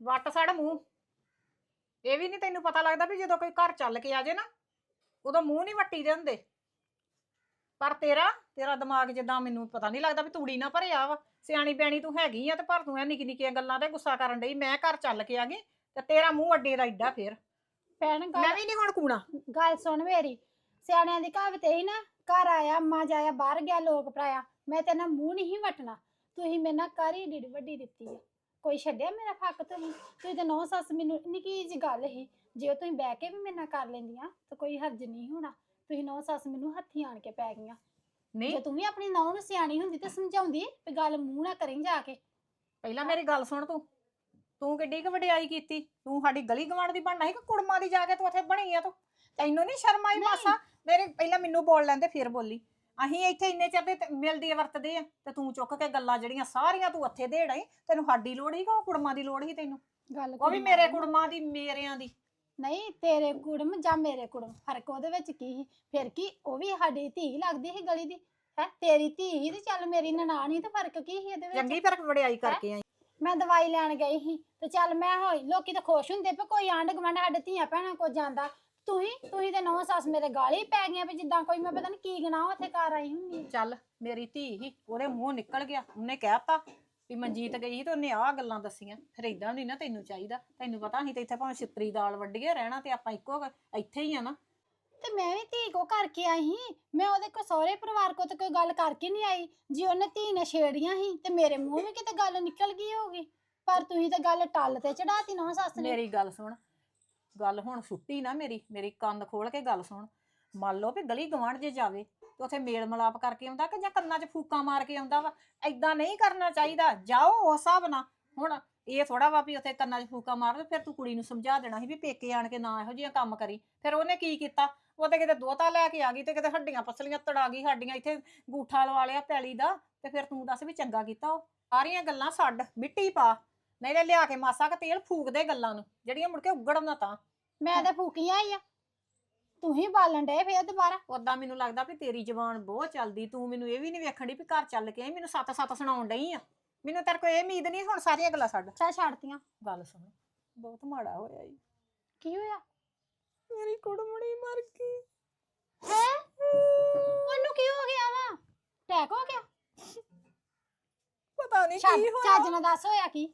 ਵੱਟ ਸੜ ਮੂੰਹ। ਇਹ ਵੀ ਨਹੀਂ ਤੈਨੂੰ ਪਤਾ ਲੱਗਦਾ ਵੀ ਜਦੋਂ ਕੋਈ ਘਰ ਚੱਲ ਕੇ ਆ ਜੇ ਨਾ ਉਦੋਂ ਮੂੰਹ ਨਹੀਂ ਵੱਟੀ ਦੇ ਹੁੰਦੇ ਪਰ ਤੇਰਾ ਤੇਰਾ ਦਿਮਾਗ ਜਿੱਦਾਂ ਮੈਨੂੰ ਪਤਾ ਨਹੀਂ ਲੱਗਦਾ ਵੀ ਤੂੜੀ ਨਾ ਭਰਿਆ ਵਾ। ਸਿਆਣੀ ਬਿਆਣੀ ਤੂੰ ਹੈਗੀ ਆ ਤੇ ਪਰ ਤੂੰ ਇਹ ਨਿੱਕੀ ਨਿੱਕੀਆਂ ਗੱਲਾਂ ਤੇ ਗੁੱਸਾ ਕਰਨ ਡਈ ਮੈਂ ਘਰ ਚੱਲ ਕੇ ਆ ਗਈ ਤੇ ਤੇਰਾ ਮੂੰਹ ਅੱਡੇ ਦਾ ਏਡਾ ਫੇਰ। ਭੈਣ ਮੈਂ ਗੱਲ ਵੀ ਨਹੀਂ ਹੁਣ ਕੂਣਾ। ਗੱਲ ਸੁਣ ਮੇਰੀ ਸਿਆਣਿਆਂ ਦੀ ਕਹਾਵਤ ਇਹੀ ਨਾ ਘਰ ਆਇਆ ਮਾਂ ਜਾਇਆ ਬਾਹਰ ਗਿਆ ਲੋਕ ਪਰਾਇਆ ਮੈਂ ਤੇ ਨਾ ਮੂੰਹ ਨਹੀਂ ਵਟਣਾ। ਤੁਸੀਂ ਮੇਰੇ ਨਾਲ ਕਰ ਹੀ ਵੱਡੀ ਦਿੱਤੀ ਆ। ਕੋਈ ਛੱਡਿਆ ਮੇਰਾ ਫੱਕ ਤੁਸੀਂ ਤੁਸੀਂ ਤੇ ਨੌ ਸੱਸ ਮੈਨੂੰ ਨਿੱਕੀ ਜਿਹੀ ਗੱਲ ਹੀ ਜੇ ਤੁਸੀਂ ਬਹਿ ਕੇ ਵੀ ਮੇਰੇ ਨਾਲ ਕਰ ਲੈਂਦੀਆਂ ਤਾਂ ਕੋਈ ਹਰਜ ਨਹੀਂ ਹੋਣਾ। ਤੁਸੀਂ ਨੌ ਸੱਸ ਮੈਨੂੰ ਹੱਥੀ ਆਣ ਕੇ ਪੈ ਗਈਆਂ। ਜੇ ਨਹੀਂ ਤੂੰ ਵੀ ਆਪਣੀ ਨੌ ਨੂੰ ਸਿਆਣੀ ਹੁੰਦੀ ਤੇ ਸਮਝਾਉਂਦੀ ਵੀ ਗੱਲ ਮੂੰਹ ਨਾ ਕਰੀਂ ਜਾ ਕੇ। ਪਹਿਲਾਂ ਮੇਰੀ ਗੱਲ ਸੁਣ ਤੂੰ। ਤੂੰ ਕਿੱਡੀ ਕੁ ਵਡਿਆਈ ਕੀਤੀ? ਤੂੰ ਸਾਡੀ ਗਲੀ ਗਵਾਂਡ ਦੀ ਬਣਨਾ ਸੀ ਕਿ ਕੁੜਮਾਂ ਦੀ ਜਾ ਕੇ ਤੂੰ ਉੱਥੇ ਬਣੀ ਆ ਤੂੰ? ਤੈਨੂੰ ਨਹੀਂ ਸ਼ਰਮ ਆਈ ਨਹੀਂ। ਮਾਸਾ? ਮੇਰੇ ਪਹਿਲਾਂ ਮੈਨੂੰ ਬੋਲ ਲੈਂਦੇ ਫਿਰ ਬੋਲੀ। ਅਸੀਂ ਇੱਥੇ ਇੰਨੇ ਚਿਰ ਦੇ ਤੇ ਮਿਲਦੇ ਵਰਤਦੇ ਆ ਤੇ ਤੂੰ ਚੁੱਕ ਕੇ ਗੱਲਾਂ ਜਿਹੜੀਆਂ ਸਾਰੀਆਂ ਤੂੰ ਉੱਥੇ ਦੇੜ ਆਈ ਤੈਨੂੰ ਸਾਡੀ ਲੋੜ ਸੀ ਕਿ ਕੁੜਮਾਂ ਦੀ ਲੋੜ ਸੀ ਤੈਨੂੰ? ਗੱਲ ਉਹ ਵੀ ਮੇਰੇ। ਕੁੜਮਾਂ ਦੀ ਮੇਰਿਆਂ ਦੀ। ਨਹੀਂ ਤੇਰੇ ਕੁੜਮ ਜਾਂ ਮੇਰੇ ਕੁੜਮ ਫ਼ਰਕ ਉਹਦੇ ਵਿੱਚ ਕੀ ਸੀ? ਫਿਰ ਕੀ ਉਹ ਵੀ ਸਾਡੀ ਧੀ ਲੱਗਦੀ ਸੀ ਗਲੀ ਦੀ? ਹੈ ਤੇਰੀ ਧੀ ਸੀ ਤੇ ਚੱਲ ਮੇਰੀ ਨਨਾਣ ਸੀ ਤੇ ਫ਼ਰਕ ਕੀ ਸੀ ਇਹਦੇ ਵਿੱਚ? ਚੰਗੀ ਫਿਰ ਵਡਿਆਈ ਕਰਕੇ ਆਈ। ਮੈਂ ਦਵਾਈ ਲੈਣ ਗਈ ਸੀ ਤੇ ਚੱਲ ਮੈਂ ਹੋਈ ਲੋਕੀ ਤਾਂ ਖੁਸ਼ ਹੁੰਦੇ ਪਏ ਕੋਈ ਆਂਢ ਗੁਆਂਢ ਸਾਡੇ ਧੀਆਂ ਭੈਣਾਂ ਕੋ ਜਾਂਦਾ ਤੁਸੀਂ ਤੁਸੀਂ ਤੇ ਨੌ ਸੱਸ ਮੇਰੇ ਗਾਲੀ ਪੈ ਗਈਆਂ ਵੀ ਜਿੱਦਾਂ ਕੋਈ ਮੈਂ ਪਤਾ ਨਹੀਂ ਕੀ ਗਨਾਹ ਉੱਥੇ ਕਰ ਆਈ ਹੁੰਦੀ ਚੱਲ ਮੇਰੀ ਧੀ ਹੀ ਉਹਦੇ ਮੂੰਹ ਨਿਕਲ ਗਿਆ ਉਹਨੇ ਕਹਿਤਾ ਵੀ ਮਨਜੀਤ ਗਈ ਸੀ ਤੇ ਉਹਨੇ ਆਹ ਗੱਲਾਂ ਦੱਸੀਆਂ ਫਿਰ ਇਦਾਂ ਨਹੀਂ ਨਾ ਤੈਨੂੰ ਚਾਹੀਦਾ ਤੈਨੂੰ ਪਤਾ ਅਸੀਂ ਤੇ ਇੱਥੇ ਭਾਵੇਂ ਛਿੱਤਰੀ ਦਾਲ ਵੱਢੀਏ ਰਹਿਣਾ ਤੇ ਆਪਾਂ ਇੱਕੋ ਇੱਥੇ ਹੀ ਆ ਨਾ। ਤੇ ਮੈਂ ਵੀ ਧੀ ਕੋ ਕਰਕੇ ਆਈ ਸੀ ਮੈਂ ਉਹਦੇ ਕੋ ਸਹੁਰੇ ਪਰਿਵਾਰ ਕੋ ਤੇ ਕੋਈ ਗੱਲ ਕਰਕੇ ਨਹੀਂ ਆਈ ਜੇ ਉਹਨੇ ਧੀ ਨੇ ਛੇੜੀਆਂ ਸੀ ਤੇ ਮੇਰੇ ਮੂੰਹ ਵੀ ਕਿਤੇ ਗੱਲ ਨਿਕਲ ਗਈ ਹੋਗੀ ਪਰ ਤੁਸੀਂ ਤਾਂ ਗੱਲ ਟੱਲ ਤੇ ਚੜਾਤੀ ਨੌ ਸੱਸ ਨੇ। ਮੇਰੀ ਗੱਲ ਸੁਣ ਗੱਲ ਹੁਣ ਸੁੱਟੀ ਨਾ ਮੇਰੀ ਮੇਰੀ ਕੰਨ ਖੋਲ ਕੇ ਗੱਲ ਸੁਣ। ਮੰਨ ਲਓ ਵੀ ਗਲੀ ਗਵਾਂਢ ਜੇ ਜਾਵੇ ਤੇ ਉੱਥੇ ਮੇਲ ਮਲਾਪ ਕਰਕੇ ਆਉਂਦਾ ਕਿ ਜਾਂ ਕੰਨਾਂ 'ਚ ਫੂਕਾਂ ਮਾਰ ਕੇ ਆਉਂਦਾ ਵਾ? ਐਦਾਂ ਨਹੀਂ ਕਰਨਾ ਚਾਹੀਦਾ। ਜਾਓ ਉਸ ਹਿਸਾਬ ਨਾਲ। ਹੁਣ ਇਹ ਥੋੜਾ ਵਾ ਵੀ ਉੱਥੇ ਕੰਨਾਂ 'ਚ ਫੂਕਾਂ ਮਾਰ ਤੇ ਫਿਰ ਤੂੰ ਕੁੜੀ ਨੂੰ ਸਮਝਾ ਦੇਣਾ ਸੀ ਵੀ ਪੇਕੇ ਆਣ ਕੇ ਨਾ ਇਹੋ ਜਿਹੀਆਂ ਕੰਮ ਕਰੀ। ਫਿਰ ਉਹਨੇ ਕੀ ਕੀਤਾ? ਉਹ ਤੇ ਕਿਤੇ ਦੋਤਾ ਲੈ ਕੇ ਆ ਗਈ ਤੇ ਕਿਤੇ ਹੱਡੀਆਂ ਪਸਲੀਆਂ ਤੜਾ ਗਈ ਸਾਡੀਆਂ ਇੱਥੇ ਗੂਠਾ ਲਵਾ ਲਿਆ ਪੈਲੀ ਦਾ ਤੇ ਫਿਰ ਤੂੰ ਦੱਸ ਵੀ ਚੰਗਾ ਕੀਤਾ ਉਹ? ਸਾਰੀਆਂ ਗੱਲਾਂ ਛੱਡ, ਮਿੱਟੀ ਪਾ। ਨਹੀਂ ਤੇ ਲਿਆ ਕੇ ਮਾਸਾ ਕ ਤੇਲ ਫੂਕ ਦੇ ਗੱਲਾਂ ਨੂੰ ਜਿਹੜੀਆਂ ਮੁੜ ਕੇ ਉਗੜਨ ਨਾ ਤਾਂ। ਮੈਂ ਤਾਂ ਫੂਕੀਆਂ ਹੀ ਆ। ਤੂੰ ਹੀ ਬਾਲਣ ਡੇ ਫੇਰ ਦੁਬਾਰਾ। ਉਦਾਂ ਮੈਨੂੰ ਲੱਗਦਾ ਵੀ ਤੇਰੀ ਜ਼ਬਾਨ ਬਹੁਤ ਚੱਲਦੀ ਤੂੰ ਮੈਨੂੰ ਇਹ ਵੀ ਨਹੀਂ ਵੇਖਣ ਦੀ ਵੀ ਘਰ ਚੱਲ ਕੇ ਆਈ ਮੈਨੂੰ ਸੱਤ ਸੱਤ ਸੁਣਾਉਣ ਡਈ ਆ। ਮੈਨੂੰ ਤੇਰੇ ਕੋਲ ਇਹ ਉਮੀਦ ਨਹੀਂ ਹੁਣ ਸਾਰੀਆਂ ਗੱਲਾਂ ਛੱਡ। ਚਾ ਛੱਡਤੀਆਂ। ਗੱਲ ਸੁਣ ਬਹੁਤ ਮਾੜਾ ਹੋਇਆ ਈ। ਕੀ ਹੋਇਆ? ਮੇਰੀ ਕੁੜਮਣੀ ਮਰ ਗਈ। ਹੈ? ਉਹਨੂੰ ਕੀ ਹੋ ਗਿਆ ਵਾ? ਟੈਕ ਹੋ ਗਿਆ? ਪਤਾ ਨਹੀਂ ਕੀ ਹੋਇਆ। ਚੱਜ ਨਾਲ ਦੱਸ ਹੋਇਆ ਕੀ?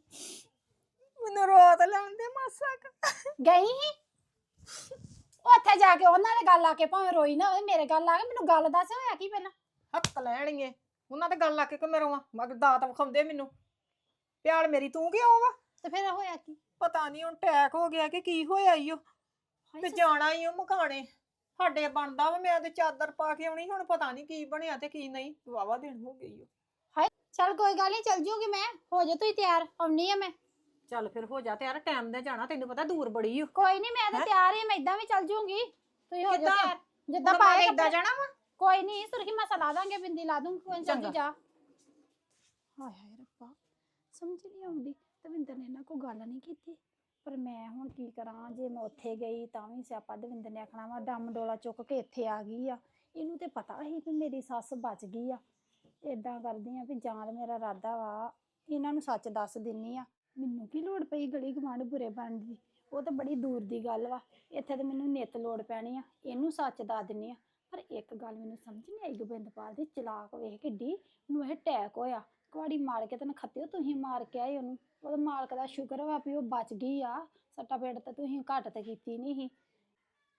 ਮੈਨੂੰ ਰੋਤ ਲੈਣ ਦੇ ਮਾਸਾ ਕੁ। ਗਈ ਉੱਥੇ ਜਾ ਕੇ ਉਹਨਾਂ ਨੇ ਗੱਲ ਆ ਕੇ ਭਾਵੇਂ ਰੋਈ ਨਾ ਹੋਵੇ ਮੇਰੇ ਗੱਲ ਆ ਕੇ ਮੈਨੂੰ ਗੱਲ ਦੱਸ ਹੋਇਆ ਕੀ ਪਹਿਲਾਂ? ਹੱਕ ਲੈਣਗੇ। ਉਹਨਾਂ ਤੇ ਗੱਲ ਲਾ ਕੇ ਕਿ ਮੇਰੋਂ ਮਗ ਦਾਤ ਵਿਖਾਉਂਦੇ ਮੈਨੂੰ। ਪਿਆਲ ਮੇਰੀ ਤੂੰ ਕਿਉਂ ਵਾ? ਤੇ ਫਿਰ ਹੋਇਆ ਕੀ? ਪਤਾ ਨਹੀਂ ਹੁਣ ਟੈਕ ਹੋ ਗਿਆ ਕਿ ਕੀ ਹੋਇਆ ਈ ਓ। ਹਾਏ ਤੇ। ਜਾਣਾ ਹੀ ਉਹ ਮਕਾਣੇ ਸਾਡੇ ਬਣਦਾ ਵਾ ਮੈਂ ਤੇ ਚਾਦਰ ਪਾ ਕੇ ਆਉਣੀ ਹੁਣ ਪਤਾ ਨਹੀਂ ਕੀ ਬਣਿਆ ਤੇ ਕੀ ਨਹੀਂ। ਵਾਵਾ ਦਿਨ ਹੋ ਗਈ ਓ। ਚੱਲ ਕੋਈ ਗੱਲ ਨਹੀਂ ਚੱਲ ਜੂਗੀ ਮੈਂ। ਹੋ ਜਾ ਤੂੰ ਤਿਆਰ ਆਉਣੀ ਆ ਮੈਂ। ਚੱਲ ਫਿਰ ਹੋ ਜਾ ਤੇ ਯਾਰ ਟਾਈਮ ਦੇ ਜਾਣਾ ਤੈਨੂੰ ਪਤਾ ਦੂਰ ਬੜੀ ਓ। ਕੋਈ ਨਹੀਂ ਮੈਂ ਤਾਂ? ਤਿਆਰ ਹੀ ਮੈਂ ਇਦਾਂ ਵੀ ਚੱਲ ਜੂਗੀ। ਤੁਸੀਂ ਹੋ ਜਾ ਕਿੱਦਾਂ? ਤਿਆਰ। ਜਿੱਦਾਂ ਹੁਣ ਪਾਏ ਕੱਪੜੇ ਜਾਣਾ ਵਾ? ਕੋਈ ਨਹੀਂ ਸੁਰਖੀ ਮਸਾ ਲਾ ਦਾਂਗੇ ਬਿੰਦੀ ਲਾ ਦੂੰਗੀ ਕੋਈ ਚੰਗਾ। ਜਾ। ਹਾਏ ਹਾਏ ਰੱਬਾ ਸਮਝ ਨਹੀਂ ਆਉਂਦੀ। ਦਵਿੰਦਰ ਨੇ ਇਹਨਾਂ ਕੋ ਗੱਲ ਨਹੀਂ ਕੀਤੀ। ਪਰ ਮੈਂ ਹੁਣ ਕੀ ਕਰਾਂ ਜੇ ਮੈਂ ਉੱਥੇ ਗਈ ਤਾਂ ਵੀ ਸਿਆਪਾ ਦਵਿੰਦਰ ਨੇ ਆਖਣਾ ਵਾ ਡੰਮ ਡੋਲਾ ਚੁੱਕ ਕੇ ਇੱਥੇ ਆ ਗਈ ਆ। ਇਹਨੂੰ ਤੇ ਪਤਾ ਹੀ ਕਿ ਮੇਰੀ ਸੱਸ ਬਚ ਗਈ ਆ। ਇਦਾਂ ਕਰਦੀ ਆ ਵੀ ਜਾਂ ਤਾਂ ਮੇਰਾ ਇਰਾਦਾ ਵਾ ਇਹਨਾਂ ਨੂੰ ਸੱਚ ਦੱਸ ਦਿੰਨੀ ਆ। ਮੈਨੂੰ ਕੀ ਲੋੜ ਪਈ ਗਲੀ ਗਵਾਂਢ ਬੁਰੇ ਬਣਨ ਦੀ? ਉਹ ਤਾਂ ਬੜੀ ਦੂਰ ਦੀ ਗੱਲ ਵਾ। ਇੱਥੇ ਤੇ ਮੈਨੂੰ ਨਿੱਤ ਲੋੜ ਪੈਣੀ ਆ। ਇਹਨੂੰ ਸੱਚ ਦੱਸ ਦਿੰਨੀ ਆ। ਪਰ ਇੱਕ ਗੱਲ ਮੈਨੂੰ ਸਮਝ ਨਹੀਂ ਆਈ ਗੋਬਿੰਦਪਾਲ ਦੀ। ਚਲਾਕ ਵੇਖ ਕਿੱਡੀ ਨੂੰ ਇਹ ਅਟੈਕ ਹੋਇਆ। ਕੁਆੜੀ ਮਾਰ ਕੇ ਤੇ ਨਖੱਤਿਓ ਤੁਸੀਂ ਮਾਰ ਕੇ ਆਏ ਉਹਨੂੰ। ਉਹਦੇ ਮਾਲਕ ਦਾ ਸ਼ੁਕਰ ਵਾ ਵੀ ਉਹ ਬਚ ਗਈ ਆ। ਸੱਟਾ ਪੇੜ ਤੇ ਤੁਸੀਂ ਘੱਟ ਤੇ ਕੀਤੀ ਨਹੀਂ ਸੀ।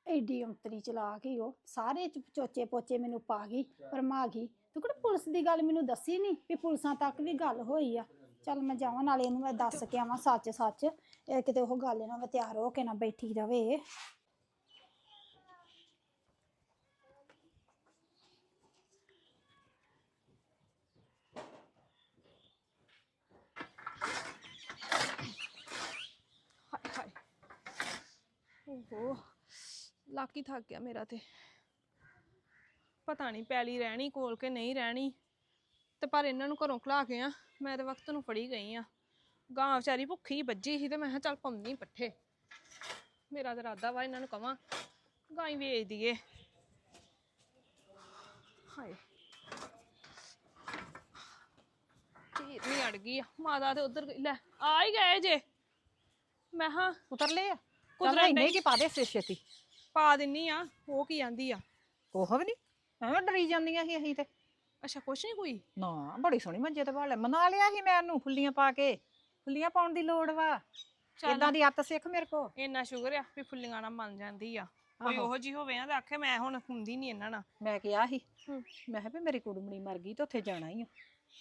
ਐਡੀ ਅੰਤਰੀ ਚਲਾ ਗਈ ਉਹ। ਸਾਰੇ ਚ- ਚੋਚੇ ਪੋਚੇ ਮੈਨੂੰ ਪਾ ਗਈ ਪਰਮਾ ਗਈ। ਤੂੰ ਕਿਹੜਾ ਪੁਲਿਸ ਦੀ ਗੱਲ ਮੈਨੂੰ ਦੱਸੀ ਨਹੀਂ ਵੀ ਪੁਲਿਸਾਂ ਤੱਕ ਵੀ ਗੱਲ ਹੋਈ ਆ। ਚੱਲ ਮੈਂ ਜਾਵਾਂ, ਨਾਲੇ ਇਹਨੂੰ ਮੈਂ ਦੱਸ ਕੇ ਆਵਾਂ ਸੱਚ ਸੱਚ। ਇਹ ਕਿਤੇ ਉਹ ਗੱਲ ਨਾ ਮੈਂ ਤਿਆਰ ਹੋ ਕੇ ਨਾ ਬੈਠੀ ਰਵੇ। ਹਾਏ ਹਾਏ। ਓਹੋ, ਲੱਕ ਹੀ ਥੱਕ ਗਿਆ ਮੇਰਾ ਤੇ। ਪਤਾ ਨਹੀਂ ਪੈਲੀ ਰਹਿਣੀ, ਕੋਲ ਕੇ ਨਹੀਂ ਰਹਿਣੀ। ਤੇ ਪਰ ਇਹਨਾਂ ਨੂੰ ਘਰੋਂ ਖਲਾ ਕੇ ਆ ਮੈਂ ਤੇ ਵਕਤ ਨੂੰ ਫੜੀ ਗਈ ਆ। ਗਾਂ ਵਿਚਾਰੀ ਭੁੱਖੀ ਵੱਜੀ ਸੀ ਤੇ ਮੈਂ ਕਿਹਾ ਚੱਲ ਪਾਉਂਦੀ ਪੱਠੇ। ਮੇਰਾ ਤੇ ਇਰਾਦਾ ਵਾ ਇਹਨਾਂ ਨੂੰ ਕਵਾਂ ਗਾਂ ਹੀ ਵੇਚ ਦਈਏ। ਹਾਏ। ਢੀਰ ਨਹੀਂ ਅੜ ਗਈ ਆ। ਮਾਤਾ ਤੇ ਉਧਰ ਗਈ। ਲੈ ਆ ਹੀ ਗਏ ਜੇ। ਮੈਂ ਹਾਂ ਉਤਰ ਲਏ ਆ ਕੁਦਰਤ ਨਹੀਂ ਕੀ ਪਾ ਦੇ ਛੇ ਛੇਤੀ? ਪਾ ਦਿੰਨੀ ਆ ਉਹ ਕੀ ਆਂਦੀ ਆ। ਕੋਹ ਵੀ ਨਹੀਂ ਐਵੇਂ ਡਰੀ ਜਾਂਦੀਆਂ ਸੀ ਅਸੀਂ ਤੇ। ਅੱਛਾ ਕੁਛ ਨਹੀਂ ਕੋਈ? ਨਾ ਬੜੀ ਸੋਹਣੀ ਮੰਜੇ ਤੇ ਬਾਲੇ ਮਨਾ ਲਿਆ ਸੀ ਮੈਂ ਉਹਨੂੰ ਫੁੱਲੀਆਂ ਪਾ ਕੇ। ਫੁੱਲੀਆਂ ਪਾਉਣ ਦੀ ਲੋੜ ਵਾ। ਇਦਾਂ ਦੀ ਅੱਤ ਸਿੱਖ ਮੇਰੇ ਕੋ ਇੰਨਾ ਸ਼ੁਗਰ ਆ ਵੀ ਫੁੱਲੀਆਂ ਨਾਲ ਮੰਨ ਜਾਂਦੀ ਆ। ਕੋਈ। ਉਹੋ ਜੀ ਹੋਵੇ ਨਾ ਤੇ ਆਖੇ ਮੈਂ ਹੁਣ ਹੁੰਦੀ ਨਹੀਂ ਇਹਨਾਂ ਨਾਲ। ਮੈਂ ਕਿਹਾ ਸੀ। ਮੈਂ ਕਿਹਾ ਵੀ ਮੇਰੀ ਕੁੜਮਣੀ ਮਰ ਗਈ ਤੇ ਉੱਥੇ ਜਾਣਾ ਹੀ ਆ।